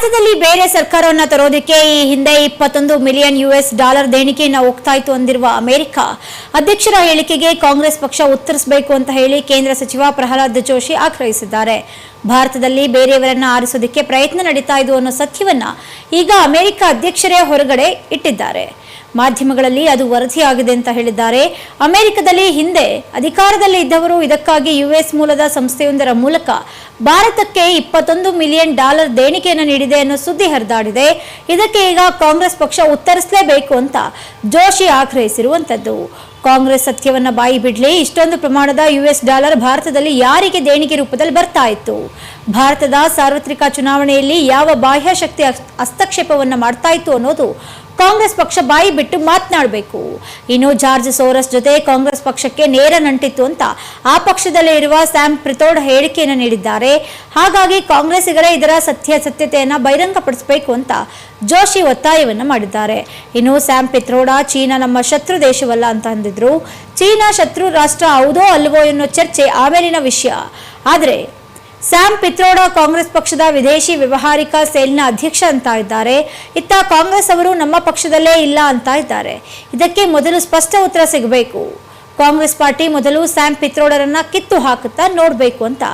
ಭಾರತ ಭಾರತದಲ್ಲಿ ಬೇರೆ ಸರ್ಕಾರವನ್ನ ತರೋದಕ್ಕೆ ಈ ಹಿಂದೆ ಇಪ್ಪತ್ತೊಂದು ಮಿಲಿಯನ್ ಯುಎಸ್ ಡಾಲರ್ ದೇಣಿಗೆಯನ್ನ ಹೋಗ್ತಾಯಿತು ಅಂದಿರುವ ಅಮೆರಿಕ. ಅಧ್ಯಕ್ಷರ ಹೇಳಿಕೆಗೆ ಕಾಂಗ್ರೆಸ್ ಪಕ್ಷ ಉತ್ತರಿಸಬೇಕು ಅಂತ ಹೇಳಿ ಕೇಂದ್ರ ಸಚಿವ ಪ್ರಹ್ಲಾದ್ ಜೋಶಿ ಆಗ್ರಹಿಸಿದ್ದಾರೆ. ಭಾರತದಲ್ಲಿ ಬೇರೆಯವರನ್ನ ಆರಿಸೋದಕ್ಕೆ ಪ್ರಯತ್ನ ನಡೀತಾ ಇದು ಅನ್ನೋ ಸತ್ಯವನ್ನ ಈಗ ಅಮೆರಿಕ ಅಧ್ಯಕ್ಷರೇ ಹೊರಗಡೆ ಇಟ್ಟಿದ್ದಾರೆ. ಮಾಧ್ಯಮಗಳಲ್ಲಿ ಅದು ವರದಿಯಾಗಿದೆ ಅಂತ ಹೇಳಿದ್ದಾರೆ. ಅಮೆರಿಕದಲ್ಲಿ ಹಿಂದೆ ಅಧಿಕಾರದಲ್ಲಿ ಇದ್ದವರು ಇದಕ್ಕಾಗಿ ಯುಎಸ್ ಮೂಲದ ಸಂಸ್ಥೆಯೊಂದರ ಮೂಲಕ ಭಾರತಕ್ಕೆ ಇಪ್ಪತ್ತೊಂದು ಮಿಲಿಯನ್ ಡಾಲರ್ ದೇಣಿಗೆಯನ್ನು ನೀಡಿದೆ ಅನ್ನೋ ಸುದ್ದಿ ಹರಿದಾಡಿದೆ. ಇದಕ್ಕೆ ಈಗ ಕಾಂಗ್ರೆಸ್ ಪಕ್ಷ ಉತ್ತರಿಸಲೇಬೇಕು ಅಂತ ಜೋಶಿ ಆಗ್ರಹಿಸಿರುವಂತದ್ದು ಕಾಂಗ್ರೆಸ್ ಸತ್ಯವನ್ನ ಬಾಯಿ ಬಿಡ್ಲಿ ಇಷ್ಟೊಂದು ಪ್ರಮಾಣದ ಯುಎಸ್ ಡಾಲರ್ ಭಾರತದಲ್ಲಿ ಯಾರಿಗೆ ದೇಣಿಗೆ ರೂಪದಲ್ಲಿ ಬರ್ತಾ ಇತ್ತು? ಭಾರತದ ಸಾರ್ವತ್ರಿಕ ಚುನಾವಣೆಯಲ್ಲಿ ಯಾವ ಬಾಹ್ಯ ಶಕ್ತಿ ಹಸ್ತಕ್ಷೇಪವನ್ನು ಮಾಡ್ತಾ ಇತ್ತು ಅನ್ನೋದು ಕಾಂಗ್ರೆಸ್ ಪಕ್ಷ ಬಾಯಿ ಬಿಟ್ಟು ಮಾತನಾಡಬೇಕು. ಇನ್ನು ಜಾರ್ಜ್ ಸೋರಸ್ ಜೊತೆ ಕಾಂಗ್ರೆಸ್ ಪಕ್ಷಕ್ಕೆ ನೇರ ನಂಟಿತ್ತು ಅಂತ ಆ ಪಕ್ಷದಲ್ಲೇ ಇರುವ ಸ್ಯಾಮ್ ಪ್ರಿತೋಡ್ ಹೇಳಿಕೆಯನ್ನು ನೀಡಿದ್ದಾರೆ. ಹಾಗಾಗಿ ಕಾಂಗ್ರೆಸ್ಸಿಗರೇ ಇದರ ಸತ್ಯಾಸತ್ಯತೆಯನ್ನ ಬಹಿರಂಗಪಡಿಸಬೇಕು ಅಂತ ಜೋಶಿ ಒತ್ತಾಯವನ್ನು ಮಾಡಿದ್ದಾರೆ. ಇನ್ನು ಸ್ಯಾಮ್ ಪಿತ್ರೋಡ ಚೀನಾ ನಮ್ಮ ಶತ್ರು ದೇಶವಲ್ಲ ಅಂತ ಅಂದಿದ್ರು. ಚೀನಾ ಶತ್ರು ರಾಷ್ಟ್ರ ಹೌದೋ ಅಲ್ವೋ ಎನ್ನೋ ಚರ್ಚೆ ಆಮೇಲಿನ ವಿಷಯ. ಆದರೆ ಸ್ಯಾಮ್ ಪಿತ್ರೋಡ ಕಾಂಗ್ರೆಸ್ ಪಕ್ಷದ ವಿದೇಶಿ ವ್ಯವಹಾರಿಕ ಸೇಲ್ನ ಅಧ್ಯಕ್ಷ ಅಂತ ಇದ್ದಾರೆ. ಇತ್ತ ಕಾಂಗ್ರೆಸ್ ಅವರು ನಮ್ಮ ಪಕ್ಷದಲ್ಲೇ ಇಲ್ಲ ಅಂತ ಇದ್ದಾರೆ. ಇದಕ್ಕೆ ಮೊದಲು ಸ್ಪಷ್ಟ ಉತ್ತರ ಸಿಗಬೇಕು. ಕಾಂಗ್ರೆಸ್ ಪಾರ್ಟಿ ಮೊದಲು ಸ್ಯಾಮ್ ಪಿತ್ರೋಡರನ್ನ ಕಿತ್ತು ಹಾಕುತ್ತಾ ನೋಡಬೇಕು ಅಂತ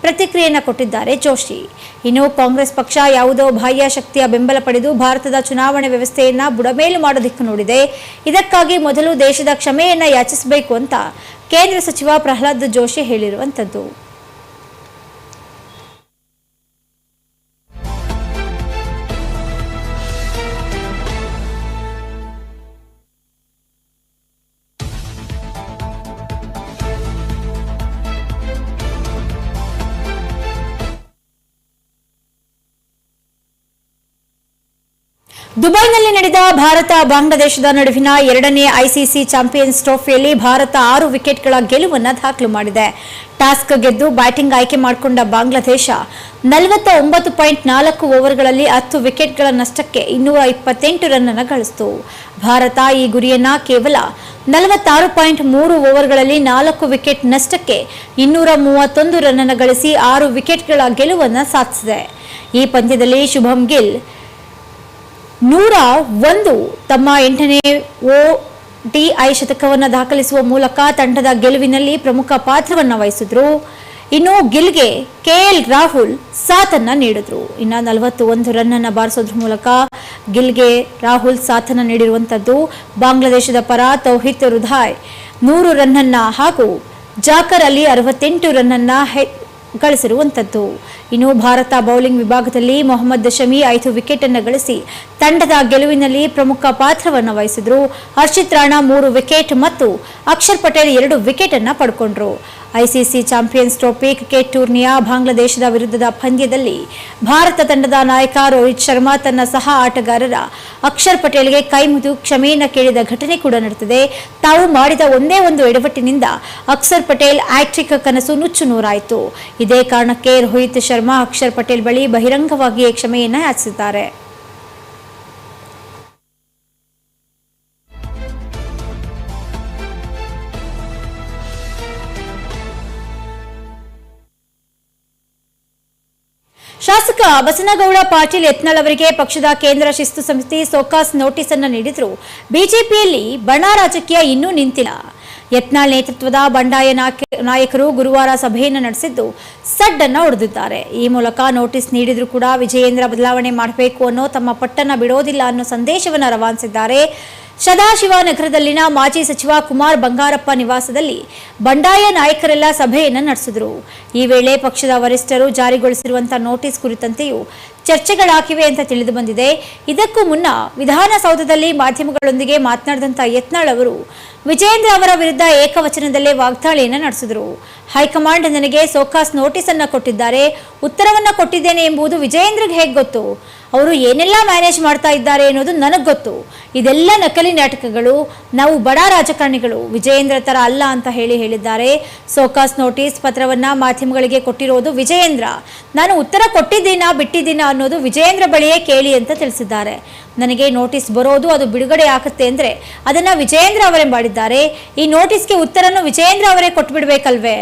ಪ್ರತಿಕ್ರಿಯೆಯನ್ನು ಕೊಟ್ಟಿದ್ದಾರೆ ಜೋಶಿ. ಇನ್ನು ಕಾಂಗ್ರೆಸ್ ಪಕ್ಷ ಯಾವುದೋ ಬಾಹ್ಯ ಶಕ್ತಿಯ ಬೆಂಬಲ ಪಡೆದು ಭಾರತದ ಚುನಾವಣೆ ವ್ಯವಸ್ಥೆಯನ್ನ ಬುಡಮೇಲು ಮಾಡೋದಿಕ್ಕೆ ನೋಡಿದೆ. ಇದಕ್ಕಾಗಿ ಮೊದಲು ದೇಶದ ಕ್ಷಮೆಯನ್ನ ಯಾಚಿಸಬೇಕು ಅಂತ ಕೇಂದ್ರ ಸಚಿವ ಪ್ರಹ್ಲಾದ್ ಜೋಶಿ ಹೇಳಿರುವಂಥದ್ದು ದುಬೈನಲ್ಲಿ ನಡೆದ ಭಾರತ ಬಾಂಗ್ಲಾದೇಶದ ನಡುವಿನ ಎರಡನೇ ಐಸಿಸಿ ಚಾಂಪಿಯನ್ಸ್ ಟ್ರೋಫಿಯಲ್ಲಿ ಭಾರತ ಆರು ವಿಕೆಟ್ಗಳ ಗೆಲುವನ್ನು ದಾಖಲು ಮಾಡಿದೆ. ಟಾಸ್ಕ್ ಗೆದ್ದು ಬ್ಯಾಟಿಂಗ್ ಆಯ್ಕೆ ಮಾಡಿಕೊಂಡ ಬಾಂಗ್ಲಾದೇಶ ನಲವತ್ತ ಒಂಬತ್ತು ಪಾಯಿಂಟ್ ನಾಲ್ಕು ಓವರ್ಗಳಲ್ಲಿ ಹತ್ತು ವಿಕೆಟ್ಗಳ ನಷ್ಟಕ್ಕೆ ಇನ್ನೂರ ಇಪ್ಪತ್ತೆಂಟು ರನ್ನನ್ನು ಗಳಿಸಿತು. ಭಾರತ ಈ ಗುರಿಯನ್ನ ಕೇವಲ ನಲವತ್ತಾರು ಪಾಯಿಂಟ್ ಮೂರು ಓವರ್ಗಳಲ್ಲಿ ನಾಲ್ಕು ವಿಕೆಟ್ ನಷ್ಟಕ್ಕೆ ಇನ್ನೂರ ಮೂವತ್ತೊಂದು ರನ್ನನ್ನು ಗಳಿಸಿ ಆರು ವಿಕೆಟ್ಗಳ ಗೆಲುವನ್ನು ಸಾಧಿಸಿದೆ. ಈ ಪಂದ್ಯದಲ್ಲಿ ಶುಭಂ ಗಿಲ್ ನೂರ ಒಂದು ತಮ್ಮ ಎಂಟನೇ ಓ ಡಿಐ ಶತಕವನ್ನು ದಾಖಲಿಸುವ ಮೂಲಕ ತಂಡದ ಗೆಲುವಿನಲ್ಲಿ ಪ್ರಮುಖ ಪಾತ್ರವನ್ನು ವಹಿಸಿದ್ರು. ಇನ್ನು ಗಿಲ್ಗೆ ಕೆಎಲ್ ರಾಹುಲ್ ಸಾಥನ್ನ ನೀಡಿದ್ರು. ಇನ್ನು ನಲವತ್ತು ಒಂದು ರನ್ನನ್ನು ಬಾರಿಸೋದ್ರ ಮೂಲಕ ಗಿಲ್ಗೆ ರಾಹುಲ್ ಸಾಥನ್ನ ನೀಡಿರುವಂತದ್ದು ಬಾಂಗ್ಲಾದೇಶದ ಪರ ತೌಹಿತ್ ರುಧಾಯ್ ನೂರು ರನ್ನನ್ನು ಹಾಗೂ ಜಾಕರ್ ಅಲಿ ಅರವತ್ತೆಂಟು ರನ್ ಗಳಿಸಿರುವಂತದ್ದು ಇನ್ನು ಭಾರತ ಬೌಲಿಂಗ್ ವಿಭಾಗದಲ್ಲಿ ಮೊಹಮ್ಮದ್ ಶಮಿ ಐದು ವಿಕೆಟ್ ಅನ್ನು ಗಳಿಸಿ ತಂಡದ ಗೆಲುವಿನಲ್ಲಿ ಪ್ರಮುಖ ಪಾತ್ರವನ್ನು ವಹಿಸಿದ್ರು. ಹರ್ಷಿತ್ ರಾಣಾ ಮೂರು ವಿಕೆಟ್ ಮತ್ತು ಅಕ್ಷರ್ ಪಟೇಲ್ ಎರಡು ವಿಕೆಟ್ ಅನ್ನು ಪಡ್ಕೊಂಡ್ರು. ಐಸಿಸಿ ಚಾಂಪಿಯನ್ಸ್ ಟ್ರೋಫಿ ಕ್ರಿಕೆಟ್ ಟೂರ್ನಿಯ ಬಾಂಗ್ಲಾದೇಶದ ವಿರುದ್ಧದ ಪಂದ್ಯದಲ್ಲಿ ಭಾರತ ತಂಡದ ನಾಯಕ ರೋಹಿತ್ ಶರ್ಮಾ ತನ್ನ ಸಹ ಆಟಗಾರರ ಅಕ್ಷರ್ ಪಟೇಲ್ಗೆ ಕೈ ಮುಗಿದು ಕ್ಷಮೆಯನ್ನ ಕೇಳಿದ ಘಟನೆ ಕೂಡ ನಡೆದಿದೆ. ತಾವು ಮಾಡಿದ ಒಂದೇ ಒಂದು ಎಡವಟ್ಟಿನಿಂದ ಅಕ್ಷರ್ ಪಟೇಲ್ ಆಟ್ರಿಕ್ ಕನಸು ನುಚ್ಚು ನೂರಾಯಿತು. ಇದೇ ಕಾರಣಕ್ಕೆ ರೋಹಿತ್ ಶರ್ಮಾ ಅಕ್ಷರ್ ಪಟೇಲ್ ಬಳಿ ಬಹಿರಂಗವಾಗಿಯೇ ಕ್ಷಮೆಯನ್ನ ಯಾಚಿಸಿದ್ದಾರೆ. ಶಾಸಕ ಬಸನಗೌಡ ಪಾಟೀಲ್ ಯತ್ನಾಳ್ ಅವರಿಗೆ ಪಕ್ಷದ ಕೇಂದ್ರ ಶಿಸ್ತು ಸಮಿತಿ ಸೋಕಾಸ್ ನೋಟಿಸ್ ಅನ್ನು ನೀಡಿದ್ರು. ಬಿಜೆಪಿಯಲ್ಲಿ ಬಣ ರಾಜಕೀಯ ಇನ್ನೂ ನಿಂತಿಲ್ಲ. ಯತ್ನಾಳ್ ನೇತೃತ್ವದ ಬಂಡಾಯ ನಾಯಕ- ನಾಯಕರು ಗುರುವಾರ ಸಭೆಯನ್ನು ನಡೆಸಿದ್ದು ಸಡ್ಡನ್ನು ಹೊಡೆದಿದ್ದಾರೆ ಈ ಮೂಲಕ ನೋಟಿಸ್ ನೀಡಿದರೂ ಕೂಡ ವಿಜಯೇಂದ್ರ ಬದಲಾವಣೆ ಮಾಡಬೇಕು ಅನ್ನೋ ತಮ್ಮ ಪಟ್ಟನ್ನ ಬಿಡೋದಿಲ್ಲ ಅನ್ನೋ ಸಂದೇಶವನ್ನು ರವಾನಿಸಿದ್ದಾರೆ. ಸದಾಶಿವ ನಗರದಲ್ಲಿನ ಮಾಜಿ ಸಚಿವ ಕುಮಾರ್ ಬಂಗಾರಪ್ಪ ನಿವಾಸದಲ್ಲಿ ಬಂಡಾಯ ನಾಯಕರೆಲ್ಲ ಸಭೆಯನ್ನು ನಡೆಸಿದರು. ಈ ವೇಳೆ ಪಕ್ಷದ ವರಿಷ್ಠರು ಜಾರಿಗೊಳಿಸಿರುವಂತಹ ನೋಟಿಸ್ ಕುರಿತಂತೆಯೂ ಚರ್ಚೆಗಳಾಗಿವೆ ಅಂತ ತಿಳಿದು ಬಂದಿದೆ. ಇದಕ್ಕೂ ಮುನ್ನ ವಿಧಾನಸೌಧದಲ್ಲಿ ಮಾಧ್ಯಮಗಳೊಂದಿಗೆ ಮಾತನಾಡಿದಂಥ ಯತ್ನಾಳ್ ಅವರು ವಿಜಯೇಂದ್ರ ಅವರ ವಿರುದ್ಧ ಏಕವಚನದಲ್ಲೇ ವಾಗ್ದಾಳಿಯನ್ನು ನಡೆಸಿದರು. ಹೈಕಮಾಂಡ್ ನನಗೆ ಸೋಕಾಸ್ ನೋಟಿಸ್ ಅನ್ನು ಕೊಟ್ಟಿದ್ದಾರೆ. ಉತ್ತರವನ್ನು ಕೊಟ್ಟಿದ್ದೇನೆ ಎಂಬುದು ವಿಜಯೇಂದ್ರಗೆ ಹೇಗೆ ಗೊತ್ತು? ಅವರು ಏನೆಲ್ಲ ಮ್ಯಾನೇಜ್ ಮಾಡ್ತಾ ಇದ್ದಾರೆ ಅನ್ನೋದು ನನಗೆ ಗೊತ್ತು. ಇದೆಲ್ಲ ನಕಲಿ ನಾಟಕಗಳು, ನಾವು ಬಡ ರಾಜಕಾರಣಿಗಳು. ವಿಜಯೇಂದ್ರ ತರ ಅಲ್ಲ ಅಂತ ಹೇಳಿ ಹೇಳಿದ್ದಾರೆ. ಸೋಕಾಸ್ ನೋಟಿಸ್ ಪತ್ರವನ್ನ ಮಾಧ್ಯಮಗಳಿಗೆ ಕೊಟ್ಟಿರೋದು ವಿಜಯೇಂದ್ರ. ನಾನು ಉತ್ತರ ಕೊಟ್ಟಿದ್ದೀನಾ, ಬಿಟ್ಟಿದ್ದೀನಾ ಅನ್ನೋದು ವಿಜಯೇಂದ್ರ ಬಳಿಯೇ ಕೇಳಿ ಅಂತ ತಿಳಿಸಿದ್ದಾರೆ. ನನಗೆ ನೋಟಿಸ್ ಬರೋದು ಅದು ಬಿಡುಗಡೆ ಆಗುತ್ತೆ ಅಂದರೆ ಅದನ್ನು ವಿಜಯೇಂದ್ರ ಅವರೇ ಮಾಡಿದ್ದಾರೆ. ಈ ನೋಟಿಸ್ಗೆ ಉತ್ತರನ್ನು ವಿಜಯೇಂದ್ರ ಅವರೇ ಕೊಟ್ಬಿಡ್ಬೇಕಲ್ವೇ?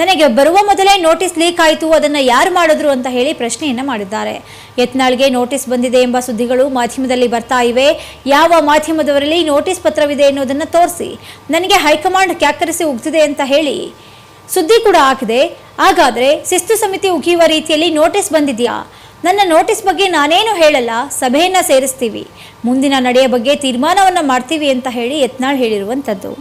ನನಗೆ ಬರುವ ಮೊದಲೇ ನೋಟಿಸ್ ಲೀಕ್ ಆಯಿತು, ಅದನ್ನು ಯಾರು ಮಾಡಿದ್ರು ಅಂತ ಹೇಳಿ ಪ್ರಶ್ನೆಯನ್ನು ಮಾಡಿದ್ದಾರೆ. ಯತ್ನಾಳ್ಗೆ ನೋಟಿಸ್ ಬಂದಿದೆ ಎಂಬ ಸುದ್ದಿಗಳು ಮಾಧ್ಯಮದಲ್ಲಿ ಬರ್ತಾ ಇವೆ. ಯಾವ ಮಾಧ್ಯಮದವರಲ್ಲಿ ನೋಟಿಸ್ ಪತ್ರವಿದೆ ಎನ್ನುವುದನ್ನು ತೋರಿಸಿ. ನನಗೆ ಹೈಕಮಾಂಡ್ ಕ್ಯಾಕರಿಸಿ ಉಗ್ತಿದೆ ಅಂತ ಹೇಳಿ ಸುದ್ದಿ ಕೂಡ ಆಗಿದೆ ಹಾಗಾದರೆ ಶಿಸ್ತು ಸಮಿತಿ ಉಗಿಯುವ ರೀತಿಯಲ್ಲಿ ನೋಟಿಸ್ ಬಂದಿದೆಯಾ? ನನ್ನ ನೋಟಿಸ್ ಬಗ್ಗೆ ನಾನೇನು ಹೇಳಲ್ಲ, ಸಭೆಯನ್ನು ಸೇರಿಸ್ತೀವಿ. ಮುಂದಿನ ನಡೆಯ ಬಗ್ಗೆ ತೀರ್ಮಾನವನ್ನು ಮಾಡ್ತೀವಿ ಅಂತ ಹೇಳಿ ಯತ್ನಾಳ್ ಹೇಳಿರುವಂಥದ್ದು.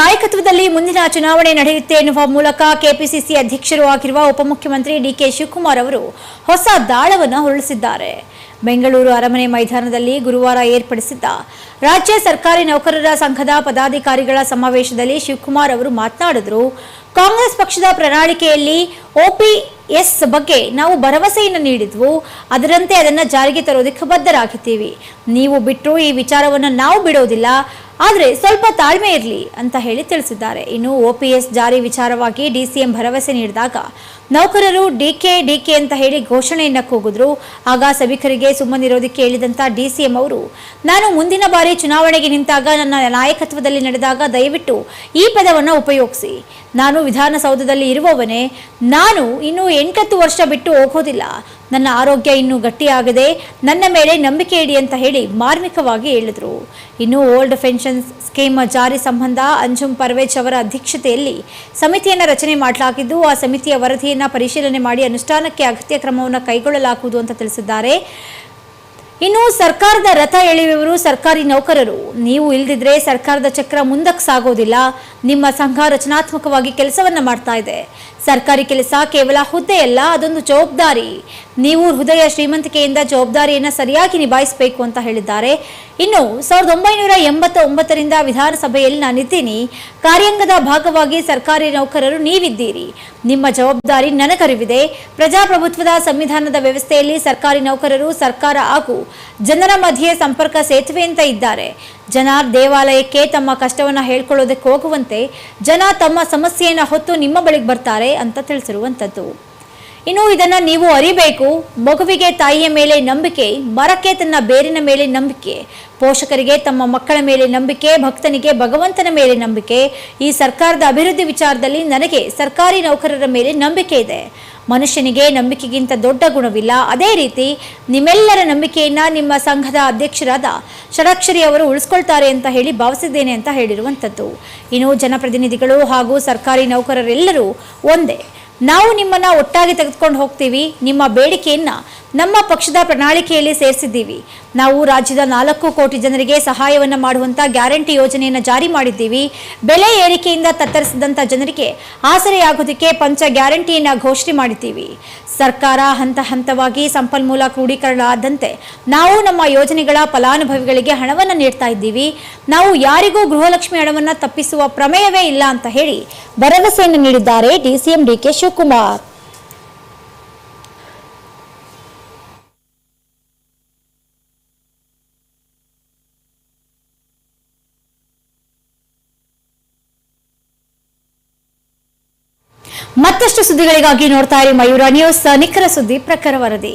ನಾಯಕತ್ವದಲ್ಲಿ ಮುಂದಿನ ಚುನಾವಣೆ ನಡೆಯುತ್ತೆ ಎನ್ನುವ ಮೂಲಕ ಕೆಪಿಸಿಸಿ ಅಧ್ಯಕ್ಷರು ಆಗಿರುವ ಉಪಮುಖ್ಯಮಂತ್ರಿ ಡಿಕೆ ಶಿವಕುಮಾರ್ ಅವರು ಹೊಸ ದಾಳವನ್ನು ಹೊರಳಿಸಿದ್ದಾರೆ. ಬೆಂಗಳೂರು ಅರಮನೆ ಮೈದಾನದಲ್ಲಿ ಗುರುವಾರ ಏರ್ಪಡಿಸಿದ್ದ ರಾಜ್ಯ ಸರ್ಕಾರಿ ನೌಕರರ ಸಂಘದ ಪದಾಧಿಕಾರಿಗಳ ಸಮಾವೇಶದಲ್ಲಿ ಶಿವಕುಮಾರ್ ಅವರು ಮಾತನಾಡಿದರು. ಕಾಂಗ್ರೆಸ್ ಪಕ್ಷದ ಪ್ರಣಾಳಿಕೆಯಲ್ಲಿ ಓಪಿಎಸ್ ಬಗ್ಗೆ ನಾವು ಭರವಸೆಯನ್ನು ನೀಡಿದ್ವು. ಅದರಂತೆ ಅದನ್ನು ಜಾರಿಗೆ ತರೋದಕ್ಕೆ ಬದ್ಧರಾಗಿದ್ದೀವಿ. ನೀವು ಬಿಟ್ಟರು ಈ ವಿಚಾರವನ್ನು ನಾವು ಬಿಡೋದಿಲ್ಲ. ಆದರೆ ಸ್ವಲ್ಪ ತಾಳ್ಮೆ ಇರಲಿ ಅಂತ ಹೇಳಿ ತಿಳಿಸಿದ್ದಾರೆ. ಇನ್ನು ಓಪಿಎಸ್ ಜಾರಿ ವಿಚಾರವಾಗಿ ಡಿಸಿಎಂ ಭರವಸೆ ನೀಡಿದಾಗ ನೌಕರರು ಡಿಕೆ ಡಿಕೆ ಅಂತ ಹೇಳಿ ಘೋಷಣೆಯನ್ನ ಕೂಗಿದ್ರು. ಆಗ ಸಭಿಕರಿಗೆ ಸುಮ್ಮನಿರೋದಕ್ಕೆ ಹೇಳಿದಂತ ಡಿಸಿಎಂ ಅವರು, ನಾನು ಮುಂದಿನ ಬಾರಿ ಚುನಾವಣೆಗೆ ನಿಂತಾಗ ನನ್ನ ನಾಯಕತ್ವದಲ್ಲಿ ನಡೆದಾಗ ದಯವಿಟ್ಟು ಈ ಪದವನ್ನು ಉಪಯೋಗಿಸಿ. ನಾನು ವಿಧಾನಸೌಧದಲ್ಲಿ ಇರುವವನೇ, ನಾನು ಇನ್ನು ಎಂಟತ್ತು ವರ್ಷ ಬಿಟ್ಟು ಹೋಗೋದಿಲ್ಲ. ನನ್ನ ಆರೋಗ್ಯ ಇನ್ನೂ ಗಟ್ಟಿಯಾಗದೆ. ನನ್ನ ಮೇಲೆ ನಂಬಿಕೆ ಇಡಿ ಅಂತ ಹೇಳಿ ಮಾರ್ಮಿಕವಾಗಿ ಹೇಳಿದರು. ಇನ್ನು ಓಲ್ಡ್ ಪೆನ್ಷನ್ ಸ್ಕೀಮ್ ಜಾರಿ ಸಂಬಂಧ ಅಂಜುಂ ಪರ್ವೇಜ್ ಅವರ ಅಧ್ಯಕ್ಷತೆಯಲ್ಲಿ ಸಮಿತಿಯನ್ನು ರಚನೆ ಮಾಡಲಾಗಿದ್ದು, ಆ ಸಮಿತಿಯ ವರದಿಯನ್ನು ಪರಿಶೀಲನೆ ಮಾಡಿ ಅನುಷ್ಠಾನಕ್ಕೆ ಅಗತ್ಯ ಕ್ರಮವನ್ನು ಕೈಗೊಳ್ಳಲಾಗುವುದು ಅಂತ ತಿಳಿಸಿದ್ದಾರೆ. ಇನ್ನು ಸರ್ಕಾರದ ರಥ ಎಳೆಯುವವರು, ಸರ್ಕಾರಿ ನೌಕರರು. ನೀವು ಇಲ್ದಿದ್ರೆ ಸರ್ಕಾರದ ಚಕ್ರ ಮುಂದಕ್ಕೆ ಸಾಗೋದಿಲ್ಲ. ನಿಮ್ಮ ಸಂಘ ರಚನಾತ್ಮಕವಾಗಿ ಕೆಲಸವನ್ನ ಮಾಡ್ತಾ ಇದೆ. ಸರ್ಕಾರಿ ಕೆಲಸ ಕೇವಲ ಹುದ್ದೆಯಲ್ಲ ಅದೊಂದು ಜವಾಬ್ದಾರಿ. ನೀವು ಹೃದಯ ಶ್ರೀಮಂತಿಕೆಯಿಂದ ಜವಾಬ್ದಾರಿಯನ್ನು ಸರಿಯಾಗಿ ನಿಭಾಯಿಸಬೇಕು ಅಂತ ಹೇಳಿದ್ದಾರೆ. ಇನ್ನು ಸಾವಿರದ ಒಂಬೈನೂರ ಎಂಬತ್ತ ಒಂಬತ್ತರಿಂದ ವಿಧಾನಸಭೆಯಲ್ಲಿ ನಾನಿದ್ದೀನಿ ಕಾರ್ಯಾಂಗದ ಭಾಗವಾಗಿ ಸರ್ಕಾರಿ ನೌಕರರು ನೀವಿದ್ದೀರಿ. ನಿಮ್ಮ ಜವಾಬ್ದಾರಿ ನನಗರಿವಿದೆ. ಪ್ರಜಾಪ್ರಭುತ್ವದ ಸಂವಿಧಾನದ ವ್ಯವಸ್ಥೆಯಲ್ಲಿ ಸರ್ಕಾರಿ ನೌಕರರು ಸರ್ಕಾರ ಹಾಗೂ ಜನರ ಮಧ್ಯೆ ಸಂಪರ್ಕ ಸೇತುವೆ ಅಂತ ಇದ್ದಾರೆ. ಜನ ದೇವಾಲಯಕ್ಕೆ ತಮ್ಮ ಕಷ್ಟವನ್ನು ಹೇಳ್ಕೊಳ್ಳೋದಕ್ಕೆ ಹೋಗುವಂತೆ ಜನ ತಮ್ಮ ಸಮಸ್ಯೆಯನ್ನು ಹೊತ್ತು ನಿಮ್ಮ ಬಳಿಗೆ ಬರ್ತಾರೆ ಅಂತ ತಿಳಿಸಿರುವಂಥದ್ದು ಇನ್ನು ಇದನ್ನ ನೀವು ಅರಿಬೇಕು, ಮಗುವಿಗೆ ತಾಯಿಯ ಮೇಲೆ ನಂಬಿಕೆ, ಮರಕ್ಕೆ ತನ್ನ ಬೇರಿನ ಮೇಲೆ ನಂಬಿಕೆ, ಪೋಷಕರಿಗೆ ತಮ್ಮ ಮಕ್ಕಳ ಮೇಲೆ ನಂಬಿಕೆ, ಭಕ್ತನಿಗೆ ಭಗವಂತನ ಮೇಲೆ ನಂಬಿಕೆ, ಈ ಸರ್ಕಾರದ ಅಭಿವೃದ್ಧಿ ವಿಚಾರದಲ್ಲಿ ನನಗೆ ಸರ್ಕಾರಿ ನೌಕರರ ಮೇಲೆ ನಂಬಿಕೆ ಇದೆ. ಮನುಷ್ಯನಿಗೆ ನಂಬಿಕೆಗಿಂತ ದೊಡ್ಡ ಗುಣವಿಲ್ಲ. ಅದೇ ರೀತಿ ನಿಮ್ಮೆಲ್ಲರ ನಂಬಿಕೆಯನ್ನ ನಿಮ್ಮ ಸಂಘದ ಅಧ್ಯಕ್ಷರಾದ ಷಡಕ್ಷರಿ ಅವರು ಉಳಿಸ್ಕೊಳ್ತಾರೆ ಅಂತ ಹೇಳಿ ಭಾವಿಸಿದ್ದೇನೆ ಅಂತ ಹೇಳಿರುವಂಥದ್ದು. ಇನ್ನು ಜನಪ್ರತಿನಿಧಿಗಳು ಹಾಗೂ ಸರ್ಕಾರಿ ನೌಕರರೆಲ್ಲರೂ ಒಂದೇ ನಾವು ನಿಮ್ಮನ್ನ ಒಟ್ಟಾಗಿ ತೆಗೆದುಕೊಂಡು ಹೋಗ್ತೀವಿ, ನಿಮ್ಮ ಬೇಡಿಕೆಯನ್ನ ನಮ್ಮ ಪಕ್ಷದ ಪ್ರಣಾಳಿಕೆಯಲ್ಲಿ ಸೇರಿಸಿದ್ದೀವಿ. ನಾವು ರಾಜ್ಯದ ನಾಲ್ಕು ಕೋಟಿ ಜನರಿಗೆ ಸಹಾಯವನ್ನು ಮಾಡುವಂತ ಗ್ಯಾರಂಟಿ ಯೋಜನೆಯನ್ನು ಜಾರಿ ಮಾಡಿದ್ದೀವಿ. ಬೆಲೆ ಏರಿಕೆಯಿಂದ ತತ್ತರಿಸಿದಂಥ ಜನರಿಗೆ ಆಸರೆಯಾಗೋದಕ್ಕೆ ಪಂಚ ಗ್ಯಾರಂಟಿಯನ್ನ ಘೋಷಣೆ ಮಾಡಿದ್ದೀವಿ. ಸರ್ಕಾರ ಹಂತ ಹಂತವಾಗಿ ಸಂಪನ್ಮೂಲ ಕ್ರೋಢೀಕರಣ ಆದಂತೆ ನಾವು ನಮ್ಮ ಯೋಜನೆಗಳ ಫಲಾನುಭವಿಗಳಿಗೆ ಹಣವನ್ನು ನೀಡ್ತಾ ಇದ್ದೀವಿ. ನಾವು ಯಾರಿಗೂ ಗೃಹಲಕ್ಷ್ಮಿ ಹಣವನ್ನು ತಪ್ಪಿಸುವ ಪ್ರಮೇಯವೇ ಇಲ್ಲ ಅಂತ ಹೇಳಿ ಭರವಸೆಯನ್ನು ನೀಡಿದ್ದಾರೆ ಡಿಸಿಎಂ ಡಿಕೆ ಶಿವಕುಮಾರ್. ಮತ್ತಷ್ಟು ಸುದ್ದಿಗಳಿಗಾಗಿ ನೋಡ್ತಾ ಇರಿ ಮಯೂರ ನ್ಯೂಸ್ ನಿಖರ ಸುದ್ದಿ ಪ್ರಖರ ವರದಿ.